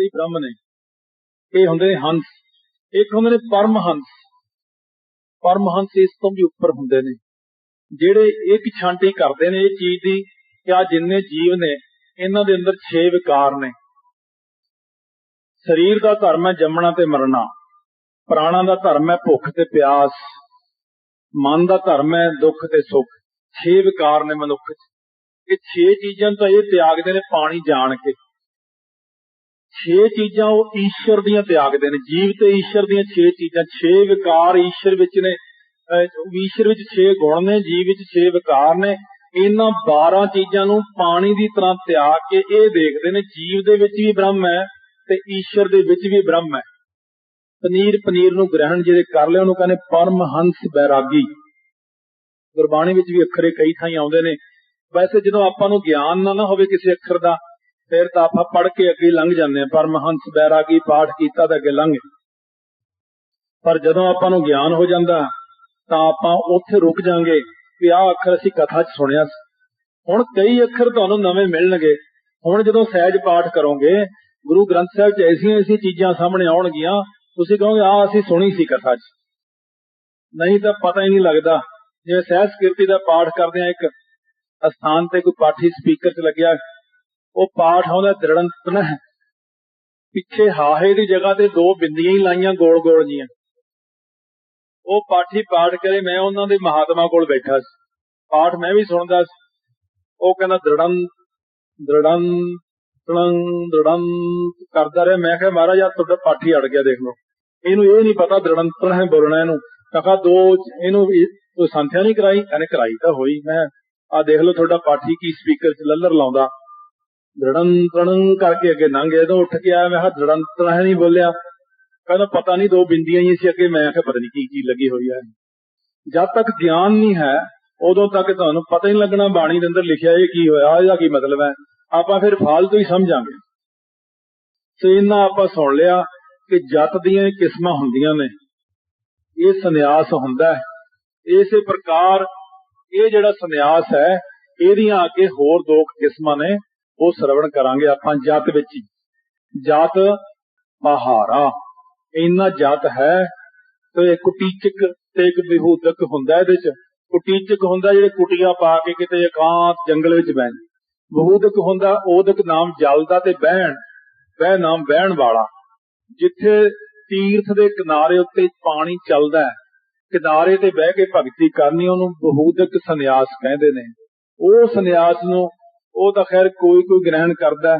ਦੇ ਹੀ ਬ੍ਰਹਮ ਨੇ। ਇਹ ਹੁੰਦੇ ਨੇ ਹੰਸ। ਇੱਕ ਹੁੰਦੇ ਨੇ ਪਰਮ ਹੰਸ। ਪਰਮ ਹੰਸ ਇਸ ਤੋਂ ਵੀ ਉੱਪਰ ਹੁੰਦੇ ਨੇ। ਜਿਹੜੇ ਇੱਕ ਛਾਂਟੀ ਕਰਦੇ ਨੇ ਇਹ ਚੀਜ਼ ਦੀ ਕਿ ਆ ਜਿੰਨੇ ਜੀਵ ਨੇ, ਇਹਨਾਂ ਦੇ ਅੰਦਰ 6 ਵਿਕਾਰ ਨੇ। ਸਰੀਰ ਦਾ ਧਰਮ ਹੈ ਜੰਮਣਾ ਤੇ ਮਰਨਾ। ਪ੍ਰਾਣਾ ਦਾ ਧਰਮ ਹੈ ਭੁੱਖ ਤੇ ਪਿਆਸ। ਮਨ ਦਾ ਧਰਮ ਹੈ ਦੁੱਖ ਤੇ ਸੁੱਖ। 6 ਵਿਕਾਰ ਨੇ ਮਨੁੱਖ 'ਚ। ਇਹ 6 ਚੀਜ਼ਾਂ ਤਾਂ ਇਹ ਤਿਆਗਦੇ ਨੇ ਪਾਣੀ ਜਾਣ ਕੇ। ਛੇ ਚੀਜ਼ਾਂ ਉਹ ਈਸ਼ਵਰ ਦੀਆਂ ਤਿਆਗਦੇ ਨੇ। ਜੀਵ ਤੇ ਈਸ਼ਵਰ ਦੀਆਂ ਛੇ ਚੀਜ਼ਾਂ, ਛੇ ਵਿਕਾਰ ਈਸ਼ਵਰ ਵਿੱਚ ਨੇ। ਅਹ ਈਸ਼ਵਰ ਵਿੱਚ 6 ਗੁਣ ਨੇ, ਜੀਵ ਵਿੱਚ ਛੇ ਵਿਕਾਰ ਨੇ। ਇਹਨਾਂ 12 ਚੀਜ਼ਾਂ ਨੂੰ ਪਾਣੀ ਦੀ ਤਰ੍ਹਾਂ ਤਿਆਗ ਕੇ ਇਹ ਦੇਖਦੇ ਨੇ, ਜੀਵ ਦੇ ਵਿੱਚ ਵੀ ਬ੍ਰਹਮ ਹੈ ਤੇ ਈਸ਼ਵਰ ਦੇ ਵਿੱਚ ਵੀ ਬ੍ਰਹਮ ਹੈ। ਪਨੀਰ ਪਨੀਰ ਨੂੰ ਗ੍ਰਹਿਣ ਜਿਹੜੇ ਕਰ ਲਿਆ, ਉਹਨੂੰ ਕਹਿੰਦੇ ਪਰਮ ਹੰਸ ਬੈਰਾਗੀ। ਗੁਰਬਾਣੀ ਵਿੱਚ ਵੀ ਅੱਖਰੇ ਕਈ ਥਾਈਂ ਆਉਂਦੇ ਨੇ। ਵੈਸੇ ਜਦੋਂ ਆਪਾਂ ਨੂੰ ਗਿਆਨ ਨਾ ਨਾ ਹੋਵੇ ਕਿਸੇ ਅੱਖਰ ਦਾ ਫਿਰ ਤਾਂ ਆਪਾਂ ਪੜ ਕੇ ਅੱਗੇ ਲੰਘ ਜਾਂਦੇ ਆ ਪਰਮਹੰਸ ਬੈਰਾਗੀ ਪਾਠ ਕੀਤਾ ਤਾਂ ਅੱਗੇ ਲੰਘ ਪਰ ਜਦੋਂ ਆਪਾਂ ਨੂੰ ਗਿਆਨ ਹੋ ਜਾਂਦਾ, ਤਾਂ ਆਪਾਂ ਉੱਥੇ ਰੁਕ ਜਾਾਂਗੇ ਵੀ ਆਹ ਅੱਖਰ ਅਸੀਂ ਕਥਾ 'ਚ ਸੁਣਿਆ ਸੀ। ਹੁਣ ਕਈ ਅੱਖਰ ਤੁਹਾਨੂੰ ਨਵੇਂ ਮਿਲਣਗੇ। ਹੁਣ ਜਦੋਂ ਸਹਿਜ ਪਾਠ ਕਰੋਗੇ, ਗੁਰੂ ਗ੍ਰੰਥ ਸਾਹਿਬ 'ਚ ਐਸੀਆਂ ਐਸੀਆਂ ਚੀਜ਼ਾਂ ਸਾਹਮਣੇ ਆਉਣਗੀਆਂ, ਤੁਸੀਂ ਕਹੋਗੇ, ਆਹ ਅਸੀਂ ਸੁਣੀ ਸੀ ਕਥਾ 'ਚ। ਨਹੀਂ ਤਾਂ ਪਤਾ ਹੀ ਨਹੀਂ ਲੱਗਦਾ। ਜਿਵੇਂ ਸਹਿਜ ਕੀਰਤੀ ਦਾ ਪਾਠ ਕਰਦੇ ਆ ਇੱਕ ਅਸਥਾਨ ਤੇ ਕੋਈ ਪਾਠੀ ਸਪੀਕਰ 'ਚ ਲੱਗਿਆ ਉਹ ਪਾਠ ਆਉਂਦਾ ਦ੍ਰਿੜੰਤਨ ਪਿੱਛੇ ਹਾਹੇ ਦੀ ਜਗ੍ਹਾ ਤੇ ਦੋ ਬਿੰਦੀਆਂ ਹੀ ਲਾਈਆਂ ਗੋਲ ਗੋਲ ਜੀਆਂ। ਉਹ ਪਾਠੀ ਪਾਠ ਕਰੇ, ਮੈਂ ਉਹਨਾਂ ਦੇ ਮਹਾਤਮਾ ਕੋਲ ਬੈਠਾ ਸੀ। ਪਾਠ ਮੈਂ ਵੀ ਸੁਣਦਾ ਸੀ। ਉਹ ਕਹਿੰਦਾ ਦ੍ਰਿੜੰ ਦ੍ਰਿੜੰ ਤੜੰ ਦ੍ਰਿੜੰ ਕਰਦਾ ਰਿਹਾ। ਮੈਂ ਕਿਹਾ, ਮਹਾਰਾਜ ਆ ਤੁਹਾਡਾ ਪਾਠੀ ਅੜ ਗਿਆ, ਦੇਖ ਲਓ। ਇਹਨੂੰ ਇਹ ਨਹੀਂ ਪਤਾ ਦ੍ਰਿੜੰਤਨ ਹੈ ਬੋਲਣਾ ਇਹਨੂੰ। ਕਹਾ, ਦੋ, ਇਹਨੂੰ ਕੋਈ ਸੰਥਿਆ ਨਹੀਂ ਕਰਾਈ? ਇਹਨੇ ਕਰਾਈ ਤਾਂ ਹੋਈ। ਮੈਂ ਆ ਦੇਖ ਲਓ, ਤੁਹਾਡਾ ਪਾਠੀ ਕੀ ਸਪੀਕਰ 'ਚ ਲੱਲਰ ਲਾਉਂਦਾ। ਦ੍ਰਿੜੰ ਤੜੰ ਕਰਕੇ ਅੱਗੇ ਲੰਘ ਗਿਆ ਜਦੋਂ ਉੱਠ ਕੇ ਆਇਆ ਮੈਂ ਕਿਹਾ ਦ੍ਰਿੜੰ ਤੜੰ ਨਹੀਂ ਬੋਲਿਆ। ਕਹਿੰਦਾ, ਪਤਾ ਨਹੀਂ ਦੋ ਬਿੰਦੀਆਂ ਹੀ ਸੀ ਅੱਗੇ। ਮੈਂ ਕਿਹਾ ਪਤਾ ਨਹੀਂ ਕੀ ਕੀ ਲੱਗੀ ਹੋਈ ਹੈ ਜਦ ਤੱਕ ਗਿਆਨ ਨਹੀਂ ਹੈ, ਉਦੋਂ ਤੱਕ ਤੁਹਾਨੂੰ ਪਤਾ ਹੀ ਨਹੀਂ ਲੱਗਣਾ ਬਾਣੀ ਦੇ ਅੰਦਰ ਲਿਖਿਆ ਇਹ ਕੀ ਹੋਇਆ, ਇਹਦਾ ਕੀ ਮਤਲਬ ਹੈ। ਆਪਾਂ ਫਿਰ ਫਾਲਤੂ ਹੀ ਸਮਝਾਂਗੇ। ਸੋ ਇਹਨਾਂ ਆਪਾਂ ਸੁਣ ਲਿਆ ਕਿ ਜੱਤ ਦੀਆਂ ਕਿਸਮਾਂ ਹੁੰਦੀਆਂ ਨੇ। ਇਹ ਸੰਨਿਆਸ ਹੁੰਦਾ ਹੈ। ਇਸੇ ਪ੍ਰਕਾਰ ਇਹ ਜਿਹੜਾ ਸੰਨਿਆਸ ਹੈ, ਇਹਦੀਆਂ ਅੱਗੇ ਹੋਰ ਦੋ ਕਿਸਮਾਂ ਨੇ। ਉਹ ਸਰਵਣ ਕਰਾਂਗੇ ਆਪਾਂ ਜਤ ਵਿੱਚ ਹੀ। ਜਤ ਪਹਾਰਾ ਇੰਨਾ ਜਤ ਹੈ ਤੇ ਕੁਟੀਚਕ ਤੇ ਇੱਕ ਵਿਹੂਦਕ ਹੁੰਦਾ ਇਹਦੇ ਚ। ਕੁਟੀਚਕ ਹੁੰਦਾ ਜਿਹੜੇ ਕੁਟੀਆਂ ਪਾ ਕੇ ਕਿਤੇ ਇਕਾਂਤ ਜੰਗਲ ਵਿੱਚ ਬੈਣ ਵਿਹੂਦਕ ਹੁੰਦਾ ਉਹਦਕ ਨਾਮ ਜਲ ਦਾ ਤੇ ਬਹਿਣ। ਬਹਿ ਨਾਮ ਬਹਿਣ ਵਾਲਾ। ਜਿੱਥੇ ਤੀਰਥ ਦੇ ਕਿਨਾਰੇ ਉੱਤੇ ਪਾਣੀ ਚੱਲਦਾ ਹੈ। ਕਿਨਾਰੇ ਤੇ ਬਹਿ ਕੇ ਭਗਤੀ ਕਰਨੀ ਉਹਨੂੰ ਬਹੂਦਕ ਸੰਨਿਆਸ ਕਹਿੰਦੇ ਨੇ। ਉਹ ਸੰਨਿਆਸ ਨੂੰ ਉਹ ਤਾਂ ਖੈਰ ਕੋਈ ਕੋਈ ਗ੍ਰਹਿਣ ਕਰਦਾ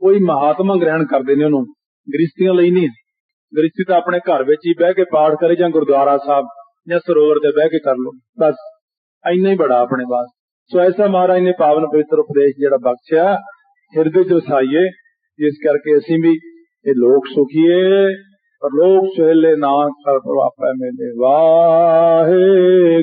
ਕੋਈ ਮਹਾਤਮਾ ਗ੍ਰਹਿਣ ਕਰਦੇ ਨੇ ਉਹਨੂੰ। ਗ੍ਰਸਤੀਆਂ ਲਈ ਨਹੀਂ। ਗ੍ਰਸਤੀ ਤਾਂ ਆਪਣੇ ਘਰ ਵਿੱਚ ਹੀ ਬਹਿ ਕੇ ਪਾਠ ਕਰੇ ਜਾਂ ਗੁਰਦੁਆਰਾ ਸਾਹਿਬ ਜਾਂ ਸਰੋਵਰ ਤੇ ਬਹਿ ਕੇ ਕਰ ਲੋ ਬਸ। ਇੰਨਾ ਹੀ ਬੜਾ ਆਪਣੇ ਵਾਸਤੇ। ਸੋ ਐਸਾ ਮਹਾਰਾਜ ਨੇ ਪਾਵਨ ਪਵਿੱਤਰ ਉਪਦੇਸ਼ ਜਿਹੜਾ ਬਖਸ਼ਿਆ, ਹਿਰਦੇ ਚ ਵਸਾਈਏ ਜਿਸ ਕਰਕੇ ਅਸੀਂ ਵੀ ਇਹ ਲੋਕ ਸੁਖੀਏ। ਪਰ ਲੋਕ ਸੁਹੇਲੇ ਨਾਮ ਕਰ ਪ੍ਰਵਾਪੈ ਮੇਲੇ ਵਾਹੇ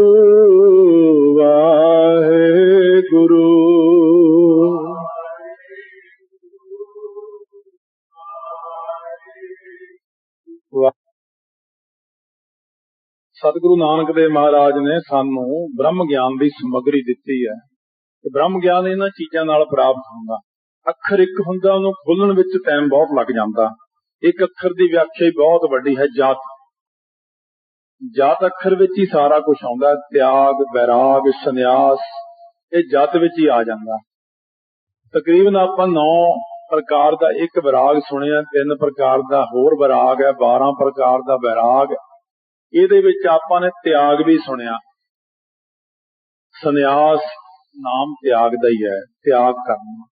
ਗੁਰੂ ਨਾਨਕ ਦੇਵ ਮਹਾਰਾਜ ਨੇ ਸਾਨੂੰ ਬ੍ਰਹਮ ਗਿਆਨ ਦੀ ਸਮੱਗਰੀ ਦਿੱਤੀ ਹੈ ਤੇ ਬ੍ਰਹਮ ਗਿਆਨ ਇਹਨਾਂ ਚੀਜ਼ਾਂ ਨਾਲ ਪ੍ਰਾਪਤ ਹੁੰਦਾ। ਅੱਖਰ ਇੱਕ ਹੁੰਦਾ, ਉਹਨੂੰ ਖੋਲਣ ਵਿੱਚ ਟਾਈਮ ਬਹੁਤ ਲੱਗ ਜਾਂਦਾ। ਇੱਕ ਅੱਖਰ ਦੀ ਵਿਆਖਿਆ ਹੀ ਬਹੁਤ ਵੱਡੀ ਹੈ, ਜਾਤ। ਜਾਤ ਅੱਖਰ ਵਿੱਚ ਹੀ ਸਾਰਾ ਕੁਝ ਆਉਂਦਾ, ਤਿਆਗ ਬੈਰਾਗ ਸੰਨਿਆਸ, ਇਹ ਜਾਤ ਵਿੱਚ ਹੀ ਆ ਜਾਂਦਾ। ਤਕਰੀਬਨ ਆਪਾਂ 9 ਪ੍ਰਕਾਰ ਦਾ ਇੱਕ ਵਿਰਾਗ ਸੁਣਿਆ, ਤਿੰਨ ਪ੍ਰਕਾਰ ਦਾ ਹੋਰ ਵਿਰਾਗ ਹੈ 12 ਪ੍ਰਕਾਰ ਦਾ ਵਿਰਾਗ ਇਹਦੇ ਵਿੱਚ ਆਪਾਂ ਨੇ ਤਿਆਗ ਵੀ ਸੁਣਿਆ। ਸੰਨਿਆਸ ਨਾਮ ਤਿਆਗ ਦਾ ਹੀ ਹੈ, ਤਿਆਗ ਕਰਨਾ।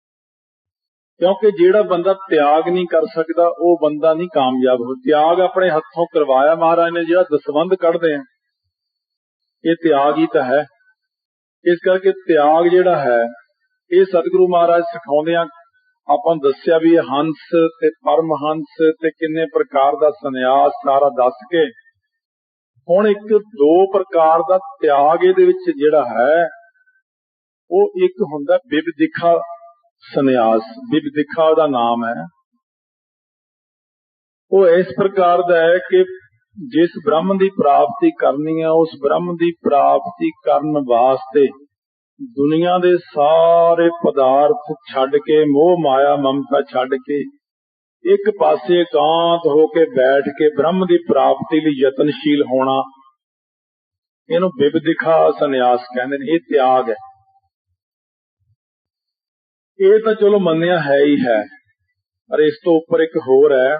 ਕਿਉਂਕਿ ਜਿਹੜਾ ਬੰਦਾ ਤਿਆਗ ਨਹੀਂ ਕਰ ਸਕਦਾ, ਉਹ ਬੰਦਾ ਨਹੀਂ ਕਾਮਯਾਬ ਹੋ, ਤਿਆਗ ਆਪਣੇ ਹੱਥੋਂ ਕਰਵਾਇਆ ਮਹਾਰਾਜ ਨੇ, ਜਿਹੜਾ ਦਸਵੰਦ ਕੱਢਦੇ ਆ, ਇਹ ਤਿਆਗ ਹੀ ਤਾਂ ਹੈ। ਇਸ ਕਰਕੇ ਤਿਆਗ ਜਿਹੜਾ ਹੈ, ਇਹ ਸਤਿਗੁਰੂ ਮਹਾਰਾਜ ਸਿਖਾਉਂਦੇ ਆ। ਆਪਾਂ ਨੂੰ ਦੱਸਿਆ ਵੀ ਹੰਸ ਤੇ ਪਰਮਹੰਸ ਤੇ ਕਿੰਨੇ ਪ੍ਰਕਾਰ ਦਾ ਸੰਨਿਆਸ, ਸਾਰਾ ਦੱਸ ਕੇ ਹੁਣ ਇੱਕ ਦੋ ਪ੍ਰਕਾਰ ਦਾ ਤਿਆਗ ਇਹਦੇ ਵਿੱਚ ਜਿਹੜਾ ਹੈ, ਉਹ ਇੱਕ ਹੁੰਦਾ ਵਿਵਦਿਖਾ ਸੰਨਿਆਸ। ਬਿਬਦਿਖਾ ਉਹਦਾ ਨਾਮ ਹੈ। ਉਹ ਇਸ ਪ੍ਰਕਾਰ ਦਾ ਹੈ ਕਿ ਜਿਸ ਬ੍ਰਹਮ ਦੀ ਪ੍ਰਾਪਤੀ ਕਰਨੀ ਹੈ, ਉਸ ਬ੍ਰਹਮ ਦੀ ਪ੍ਰਾਪਤੀ ਕਰਨ ਵਾਸਤੇ ਦੁਨੀਆ ਦੇ ਸਾਰੇ ਪਦਾਰਥ ਛੱਡ ਕੇ, ਮੋਹ, ਮਾਇਆ, ਮਮਤਾ ਛੱਡ ਕੇ ਇੱਕ ਪਾਸੇ ਇਕਾਂਤ ਹੋ ਕੇ ਬੈਠ ਕੇ ਬ੍ਰਹਮ ਦੀ ਪ੍ਰਾਪਤੀ ਲਈ ਯਤਨਸ਼ੀਲ ਹੋਣਾ, ਇਹਨੂੰ ਬਿਬਦਿਖਾ ਸੰਨਿਆਸ ਕਹਿੰਦੇ ਨੇ, ਇਹ ਤਿਆਗ ਹੈ। ਇਹ ਤਾਂ ਚਲੋ ਮੰਨਿਆ ਹੈ ਹੀ ਹੈ, ਪਰ ਇਸ ਤੋਂ ਉੱਪਰ ਇੱਕ ਹੋਰ ਹੈ,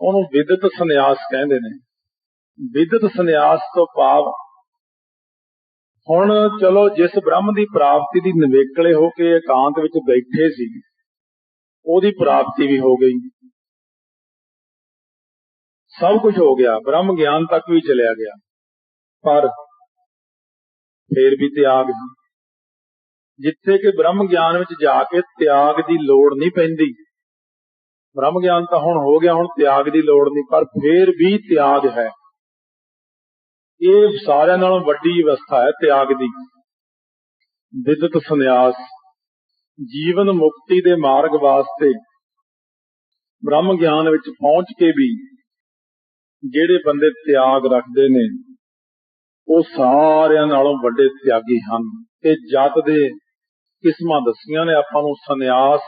ਉਹਨੂੰ ਵਿਦਿਤ ਸੰਨਿਆਸ ਕਹਿੰਦੇ ਨੇ। ਵਿਦਿਤ ਸੰਨਿਆਸ ਤੋਂ ਭਾਵ ਹੁਣ ਚਲੋ ਜਿਸ ਬ੍ਰਹਮ ਦੀ ਪ੍ਰਾਪਤੀ ਦੀ ਨਿਵੇਕਲੇ ਹੋ ਕੇ ਇਕਾਂਤ ਵਿੱਚ ਬੈਠੇ ਸੀ ਉਹਦੀ ਪ੍ਰਾਪਤੀ ਵੀ ਹੋ ਗਈ। ਸਭ ਕੁਝ ਹੋ ਗਿਆ। ਬ੍ਰਹਮ ਗਿਆਨ ਤੱਕ ਵੀ ਚਲਿਆ ਗਿਆ। ਪਰ ਫੇਰ ਵੀ ਤਿਆਗ ਜਿੱਥੇ ਕਿ ਬ੍ਰਹਮ ਗਿਆਨ ਵਿੱਚ ਜਾ ਕੇ ਤਿਆਗ ਦੀ ਲੋੜ ਨਹੀਂ ਪੈਂਦੀ। ਬ੍ਰਹਮ ਗਿਆਨ ਤਾਂ ਹੁਣ ਹੋ ਗਿਆ, ਹੁਣ ਤਿਆਗ ਦੀ ਲੋੜ ਨਹੀਂ, ਪਰ ਫੇਰ ਵੀ ਤਿਆਗ ਹੈ। ਇਹ ਸਾਰਿਆਂ ਨਾਲੋਂ ਵੱਡੀ ਅਵਸਥਾ ਹੈ ਤਿਆਗ ਦੀ। ਵਿਦਤ ਸੰਨਿਆਸ। ਜੀਵਨ ਮੁਕਤੀ ਦੇ ਮਾਰਗ ਵਾਸਤੇ ਬ੍ਰਹਮ ਗਿਆਨ ਵਿੱਚ ਪਹੁੰਚ ਕੇ ਵੀ ਜਿਹੜੇ ਬੰਦੇ ਤਿਆਗ ਰੱਖਦੇ ਨੇ, ਉਹ ਸਾਰਿਆਂ ਨਾਲੋਂ ਵੱਡੇ ਤਿਆਗੀ ਹਨ। ਤੇ ਜਤ ਦੇ ਕਿਸਮਾਂ ਦਸੀਆਂ ਨੇ। ਆਪਾਂ ਨੂੰ ਸੰਨਿਆਸ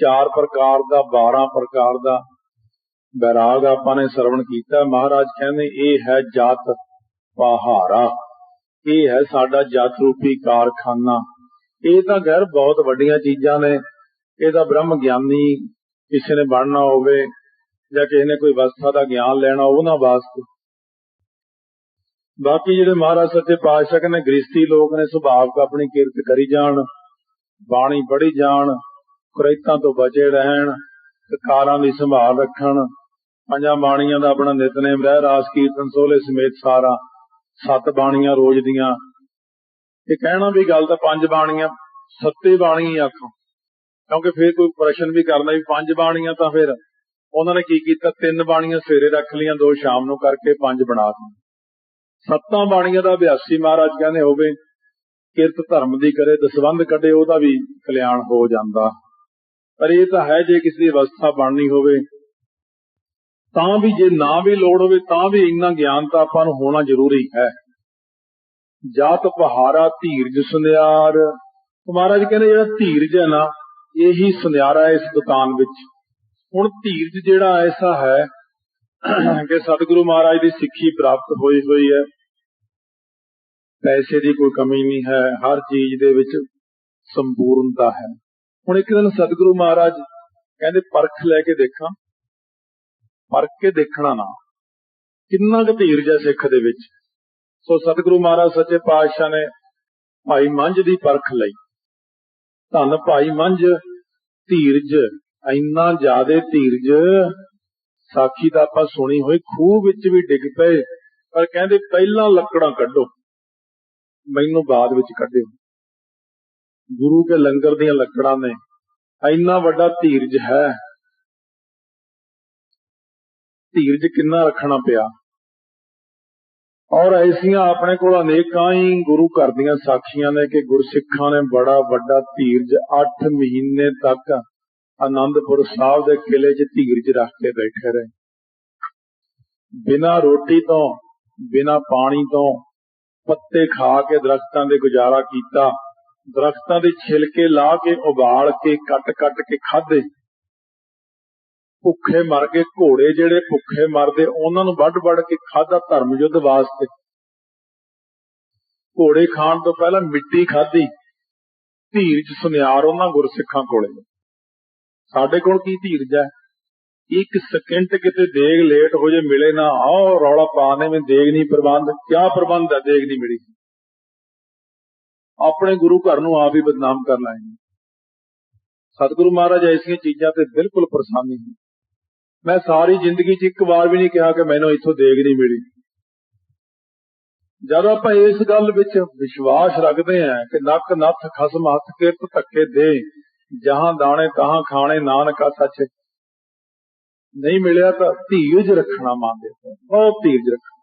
ਚਾਰ ਪ੍ਰਕਾਰ ਦਾ 12 ਪ੍ਰਕਾਰ ਦਾ ਬੈਰਾਗ ਆਪਾਂ ਨੇ ਸਰਵਣ ਕੀਤਾ। ਮਹਾਰਾਜ ਕਹਿੰਦੇ, ਇਹ ਹੈ ਜਤ ਪਹਾਰਾ ਇਹ ਹੈ ਸਾਡਾ ਜਤ ਰੂਪੀ ਕਾਰਖਾਨਾ। ਇਹ ਤਾਂ ਗੈਰ ਬਹੁਤ ਵੱਡੀਆਂ ਚੀਜ਼ਾਂ ਨੇ। ਇਹਦਾ ਬ੍ਰਹਮ ਗਿਆਨੀ ਕਿਸੇ ਨੇ ਬਣਨਾ ਹੋਵੇ ਜਾਂ ਕਿਸੇ ਨੇ ਕੋਈ ਅਵਸਥਾ ਦਾ ਗਿਆਨ ਲੈਣਾ ਉਹਨਾਂ ਵਾਸਤੇ। ਬਾਕੀ ਜਿਹੜੇ ਮਹਾਰਾਜ ਸੱਚੇ ਪਾਤਸ਼ਾਹ ਨੇ ਗ੍ਰਸਤੀ ਲੋਕ ਨੇ ਸੁਭਾਵਕ ਆਪਣੀ ਕਿਰਤ ਕਰੀ ਜਾਣ, ਬਾਣੀ ਪੜ੍ਹੀ ਜਾਣ ਕੁਰੈਤਾਂ ਤੋਂ ਬਚੇ ਰਹਿਣ ਕਾਰਾਂ ਦੀ ਸੰਭਾਲ ਰੱਖਣ, ਪੰਜਾਂ ਬਾਣੀਆਂ ਦਾ ਆਪਣਾ ਨਿਤਨੇਮ ਰਹਿ ਰਾਸ ਕੀਰਤਨ ਸੋਲੇ ਸਮੇਤ ਸਾਰਾ ਸੱਤ ਬਾਣੀਆਂ ਰੋਜ਼ ਦੀਆਂ ਇਹ ਕਹਿਣਾ ਵੀ ਗੱਲ ਤਾਂ ਪੰਜ ਬਾਣੀਆਂ, ਸੱਤੇ ਬਾਣੀ ਆਖੋ। ਕਿਉਂਕਿ ਫਿਰ ਕੋਈ ਪ੍ਰਸ਼ਨ ਵੀ ਕਰਨਾ ਵੀ ਪੰਜ ਬਾਣੀਆਂ ਤਾਂ ਫਿਰ ਉਹਨਾਂ ਨੇ ਕੀ ਕੀਤਾ? ਤਿੰਨ ਬਾਣੀਆਂ ਸਵੇਰੇ ਰੱਖ ਲੀਆਂ ਦੋ ਸ਼ਾਮ ਨੂੰ ਕਰਕੇ ਪੰਜ ਬਣਾ ਦਿੱਤੀਆਂ। ਸੱਤਾਂ ਬਾਣੀਆਂ ਦਾ ਅਭਿਆਸੀ ਮਹਾਰਾਜ ਕਹਿੰਦੇ ਹੋਵੇ, ਕਿਰਤ ਧਰਮ ਦੀ ਕਰੇ ਦਸਵੰਦ ਕੱਢੇ, ਉਹਦਾ ਵੀ ਕਲਿਆਣ ਹੋ ਜਾਂਦਾ। ਪਰ ਇਹ ਤਾਂ ਹੈ, ਜੇ ਕਿਸੇ ਦੀ ਅਵਸਥਾ ਬਣਨੀ ਹੋਵੇ, ਤਾਂ ਵੀ ਜੇ ਨਾ ਵੀ ਲੋੜ ਹੋਵੇ, ਤਾਂ ਵੀ ਇੰਨਾ ਗਿਆਨ ਤਾਂ ਆਪਾਂ ਨੂੰ ਹੋਣਾ ਜ਼ਰੂਰੀ ਹੈ। ਜਾਤ ਪਹਾਰਾ ਧੀਰਜ ਸੁਨਿਆਰ। ਮਹਾਰਾਜ ਕਹਿੰਦੇ ਜਿਹੜਾ ਧੀਰਜ ਹੈ ਨਾ, ਇਹੀ ਸੁਨਿਆਰਾ ਇਸ ਦੁਕਾਨ ਵਿੱਚ। ਹੁਣ ਧੀਰਜ ਜਿਹੜਾ ਐਸਾ ਹੈ ਕਿ ਸਤਿਗੁਰੂ ਮਹਾਰਾਜ ਦੀ ਸਿੱਖੀ ਪ੍ਰਾਪਤ ਹੋਈ ਹੋਈ ਹੈ। ਪੈਸੇ ਦੀ ਕੋਈ ਕਮੀ ਨਹੀਂ ਹੈ, ਹਰ ਚੀਜ਼ ਦੇ ਵਿੱਚ ਸੰਪੂਰਨਤਾ ਹੈ। ਹੁਣ ਇੱਕ ਦਿਨ ਸਤਿਗੁਰੂ ਮਹਾਰਾਜ ਕਹਿੰਦੇ, ਪਰਖ ਲੈ ਕੇ ਦੇਖਾਂ। ਪਰਖ ਕੇ ਦੇਖਣਾ ਨਾ। ਕਿੰਨਾ ਕੁ ਧੀਰਜ ਹੈ ਸਿੱਖ ਦੇ ਵਿੱਚ। ਸੋ ਸਤਿਗੁਰੂ ਮਹਾਰਾਜ, ਸੱਚੇ ਪਾਤਸ਼ਾਹ ਨੇ ਭਾਈ ਮੰਝ ਦੀ ਪਰਖ ਲਈ। ਧੰਨ ਭਾਈ ਮੰਝ, ਧੀਰਜ, ਇੰਨਾ ਜ਼ਿਆਦੇ ਧੀਰਜ, ਸਾਖੀ ਦਾ ਆਪਾਂ ਸੁਣੀ ਹੋਈ, ਖੂਹ ਵਿੱਚ ਵੀ ਡਿੱਗ ਪਏ, ਪਰ ਕਹਿੰਦੇ ਪਹਿਲਾਂ ਲੱਕੜਾਂ ਕੱਢੋ, ਮੈਨੂੰ ਬਾਅਦ ਵਿੱਚ ਕੱਢਿਓ। ਗੁਰੂ ਕੇ ਲੰਗਰ ਦੀਆਂ ਲੱਕੜਾਂ ਨੇ, ਇੰਨਾ ਵੱਡਾ ਧੀਰਜ ਹੈ। ਧੀਰਜ ਕਿੰਨਾ ਰੱਖਣਾ ਪਿਆ? ਔਰ ਐਸੀਆਂ ਆਪਣੇ ਕੋਲ ਅਨੇਕਾਂ ਹੀ ਗੁਰੂ ਘਰ ਦੀਆਂ ਸਾਖੀਆਂ ਨੇ ਕਿ ਗੁਰਸਿੱਖਾਂ ਨੇ ਬੜਾ ਵੱਡਾ ਧੀਰਜ 8 ਮਹੀਨੇ ਤੱਕ ਆਨੰਦਪੁਰ ਸਾਹਿਬ ਦੇ ਕਿਲੇ 'ਚ ਧੀਰਜ ਰੱਖ ਕੇ ਬੈਠੇ ਰਹੇ। ਬਿਨਾ ਰੋਟੀ ਤੋਂ, ਬਿਨਾ ਪਾਣੀ ਤੋਂ ਪੱਤੇ ਖਾ ਕੇ ਦਰਖਤਾਂ ਦੇ ਗੁਜ਼ਾਰਾ ਕੀਤਾ। ਦਰਖਤਾਂ ਦੇ ਛਿਲਕੇ ਲਾ ਕੇ, ਉਬਾਲ ਕੇ, ਕੱਟ-ਕੱਟ ਕੇ ਖਾਦੇ ਭੁੱਖੇ ਮਰ ਗਏ, ਘੋੜੇ ਜਿਹੜੇ ਭੁੱਖੇ ਮਰਦੇ, ਉਹਨਾਂ ਨੂੰ ਵੱਢ-ਵੱਢ ਕੇ ਖਾਦਾ ਧਰਮ ਯੁੱਧ ਵਾਸਤੇ। ਘੋੜੇ ਖਾਣ ਤੋਂ ਪਹਿਲਾਂ ਮਿੱਟੀ ਖਾਦੀ ਧੀਰਜ ਸੁਨਿਆਰ ਉਹਨਾਂ ਗੁਰਸਿੱਖਾਂ ਕੋਲੇ। ਸਾਡੇ ਕੋਲ ਕੀ ਧੀਰਜ ਹੈ? ਇੱਕ ਸਕਿੰਟ ਕਿਤੇ ਦੇਗ ਲੇਟ ਹੋ ਜੇ ਮਿਲੇ ਨਾ ਆਓ ਰੌਲਾ ਪਾਣੇ ਵਿੱਚ ਦੇਗ ਨਹੀਂ ਪ੍ਰਬੰਧ, ਕਿਆ ਪ੍ਰਬੰਧ ਹੈ ਦੇਗ ਨਹੀਂ ਮਿਲੀ? ਆਪਣੇ ਗੁਰੂ ਘਰ ਨੂੰ ਆਪ ਹੀ ਬਦਨਾਮ ਕਰ ਲਾਂਗੇ ਸਤਿਗੁਰੂ ਮਹਾਰਾਜ, ਐਸੀਆਂ ਚੀਜ਼ਾਂ ਤੇ ਬਿਲਕੁਲ ਪ੍ਰਸੰਨ ਨਹੀਂ। ਮੈਂ ਸਾਰੀ ਜ਼ਿੰਦਗੀ 'ਚ ਇੱਕ ਵਾਰ ਵੀ ਨਹੀਂ ਕਿਹਾ ਕਿ ਮੈਨੂੰ ਇੱਥੋਂ ਦੇਗ ਨਹੀਂ ਮਿਲੀ। ਜਦ ਆਪਾਂ ਇਸ ਗੱਲ ਵਿੱਚ ਵਿਸ਼ਵਾਸ ਰੱਖਦੇ ਹਾਂ ਕਿ ਨੱਕ ਨੱਥ, ਖਸਮ ਹੱਥ, ਕਿਰਤ ਧੱਕੇ ਦੇ, ਜਹਾਂ ਦਾਣੇ ਤਹਾਂ ਖਾਣੇ, ਨਾਨਕਾ ਸੱਚ ਨਹੀਂ ਮਿਲਿਆ ਤਾਂ ਧੀਰਜ ਰੱਖਣਾ ਮੰਨਦੇ ਬਹੁਤ ਧੀਰਜ ਰੱਖਣਾ।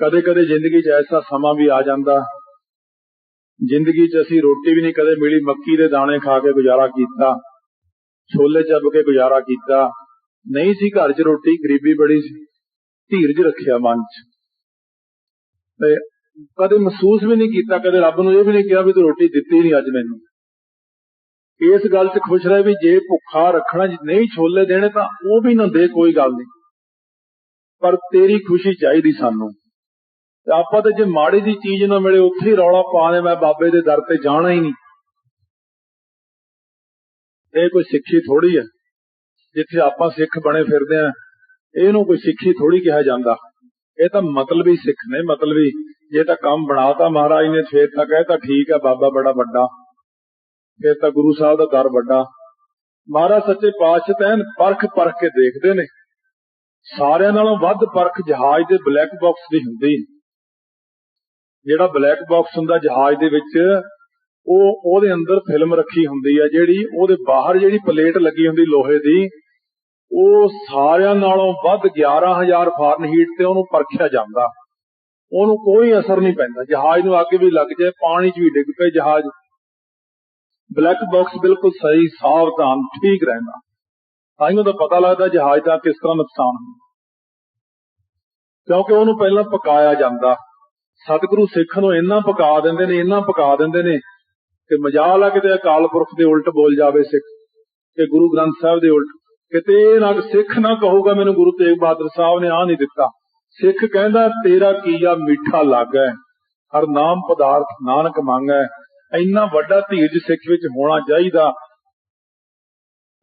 ਕਦੇ ਕਦੇ ਜ਼ਿੰਦਗੀ 'ਚ ਐਸਾ ਸਮਾਂ ਵੀ ਆ ਜਾਂਦਾ, ਜ਼ਿੰਦਗੀ 'ਚ ਅਸੀਂ ਰੋਟੀ ਵੀ ਨਹੀਂ ਕਦੇ ਮਿਲੀ, ਮੱਕੀ ਦੇ ਦਾਣੇ ਖਾ ਕੇ ਗੁਜ਼ਾਰਾ ਕੀਤਾ। ਛੋਲੇ ਚੱਬ ਕੇ ਗੁਜ਼ਾਰਾ ਕੀਤਾ। ਨਹੀਂ ਸੀ ਘਰ 'ਚ ਰੋਟੀ, ਗਰੀਬੀ ਬੜੀ ਸੀ। ਧੀਰਜ ਰੱਖਿਆ ਮਨ 'ਚ। ਤੇ ਕਦੇ ਮਹਿਸੂਸ ਵੀ ਨਹੀਂ ਕੀਤਾ, ਕਦੇ ਰੱਬ ਨੂੰ ਇਹ ਵੀ ਨਹੀਂ ਕਿਹਾ ਵੀ ਤੂੰ ਰੋਟੀ ਦਿੱਤੀ ਨਹੀਂ ਅੱਜ ਮੈਨੂੰ। ਇਸ ਗੱਲ 'ਚ ਖੁਸ਼ ਰਹੇ ਵੀ ਜੇ ਭੁੱਖਾ ਰੱਖਣਾ ਨਹੀਂ ਛੋਲੇ ਦੇਣੇ ਤਾਂ ਉਹ ਵੀ ਨਾ ਦੇ, ਕੋਈ ਗੱਲ ਨਹੀਂ। ਪਰ ਤੇਰੀ ਖੁਸ਼ੀ ਚਾਹੀਦੀ ਸਾਨੂੰ। ਤੇ ਆਪਾਂ ਤੇ ਜੇ ਮਾੜੀ ਦੀ ਚੀਜ਼ ਨਾ ਮਿਲੇ, ਉੱਥੇ ਹੀ ਰੌਲਾ ਪਾਣੇ ਮੈਂ ਬਾਬੇ ਦੇ ਦਰ ਤੇ ਜਾਣਾ ਹੀ ਨਹੀਂ। ਇਹ ਕੋਈ ਸਿੱਖੀ ਥੋੜੀ ਹੈ, ਜਿੱਥੇ ਆਪਾਂ ਸਿੱਖ ਬਣੇ ਫਿਰਦੇ ਆ ਇਹਨੂੰ ਕੋਈ ਸਿੱਖੀ ਥੋੜੀ ਕਿਹਾ ਜਾਂਦਾ। ਇਹ ਤਾਂ ਮਤਲਬੀ ਸਿੱਖ ਨੇ, ਮਤਲਬੀ ਜੇ ਤਾਂ ਕੰਮ ਬਣਾਤਾ ਮਹਾਰਾਜ ਨੇ, ਫੇਰ ਤਾਂ ਕਹਿਤਾ ਠੀਕ ਹੈ ਬਾਬਾ ਬੜਾ ਵੱਡਾ। ਫੇਰ ਤਾਂ ਗੁਰੂ ਸਾਹਿਬ ਦਾ ਦਰ ਵੱਡਾ। ਮਹਾਰਾਜ ਸੱਚੇ ਪਾਤਸ਼ਾਹ ਤਾਂ ਪਰਖ ਪਰਖ ਕੇ ਦੇਖਦੇ ਨੇ। ਸਾਰਿਆਂ ਨਾਲੋਂ ਵੱਧ ਪਰਖ ਜਹਾਜ਼ ਦੇ ਬਲੈਕ ਬਾਕਸ ਦੀ ਹੁੰਦੀ ਜਿਹੜਾ ਬਲੈਕ ਬਾਕਸ ਹੁੰਦਾ ਜਹਾਜ਼ ਦੇ ਵਿੱਚ ਉਹ ਉਹਦੇ ਅੰਦਰ ਫਿਲਮ ਰੱਖੀ ਹੁੰਦੀ ਹੈ ਜਿਹੜੀ ਉਹਦੇ ਬਾਹਰ ਜਿਹੜੀ ਪਲੇਟ ਲੱਗੀ ਹੁੰਦੀ ਲੋਹੇ ਦੀ, ਉਹ ਸਾਰਿਆਂ ਨਾਲੋਂ ਵੱਧ 11000 ਫਾਰਨਹੀਟ ਤੇ ਉਹਨੂੰ ਪਰਖਿਆ ਜਾਂਦਾ। ਉਹਨੂੰ ਕੋਈ ਅਸਰ ਨਹੀਂ ਪੈਂਦਾ। ਜਹਾਜ਼ ਨੂੰ ਅੱਗ ਵੀ ਲੱਗ ਜਾਏ, ਪਾਣੀ 'ਚ ਵੀ ਡਿੱਗ ਪਏ ਜਹਾਜ਼। ਬਲੈਕ ਬਾਕਸ ਬਿਲਕੁਲ ਸਹੀ, ਸਾਵਧਾਨ, ਠੀਕ ਰਹਿੰਦਾ। ਤਾਂ ਹੀ ਤਾਂ ਪਤਾ ਲੱਗਦਾ ਜਹਾਜ਼ ਦਾ ਕਿਸ ਤਰ੍ਹਾਂ ਨੁਕਸਾਨ ਹੁੰਦਾ। ਕਿਉਂਕਿ ਉਹਨੂੰ ਪਹਿਲਾਂ ਪਕਾਇਆ ਜਾਂਦਾ। ਸਤਿਗੁਰੂ ਸਿੱਖ ਨੂੰ ਇੰਨਾ ਪਕਾ ਦਿੰਦੇ ਨੇ, ਇੰਨਾ ਪਕਾ ਦਿੰਦੇ ਨੇ ਕਿ ਮਜਾਲ ਆ ਕਿਤੇ ਅਕਾਲ ਪੁਰਖ ਦੇ ਉਲਟ ਬੋਲ ਜਾਵੇ ਸਿੱਖ ਕਿ ਗੁਰੂ ਗ੍ਰੰਥ ਸਾਹਿਬ ਦੇ ਉਲਟ। ਕਿਤੇ ਨਾ ਸਿੱਖ ਨਾ ਕਹੂਗਾ ਮੈਨੂੰ ਗੁਰੂ ਤੇਗ ਬਹਾਦਰ ਸਾਹਿਬ ਨੇ ਆ ਨਹੀਂ ਦਿੱਤਾ। ਸਿੱਖ ਕਹਿੰਦਾ, ਤੇਰਾ ਕੀਆ ਮਿੱਠਾ ਲੱਗਾ? ਹਰ ਨਾਮ ਪਦਾਰਥ ਨਾਨਕ ਮੰਗੈ? ਇੰਨਾ ਵੱਡਾ ਧੀਰਜ ਸਿੱਖ ਵਿੱਚ ਹੋਣਾ ਚਾਹੀਦਾ।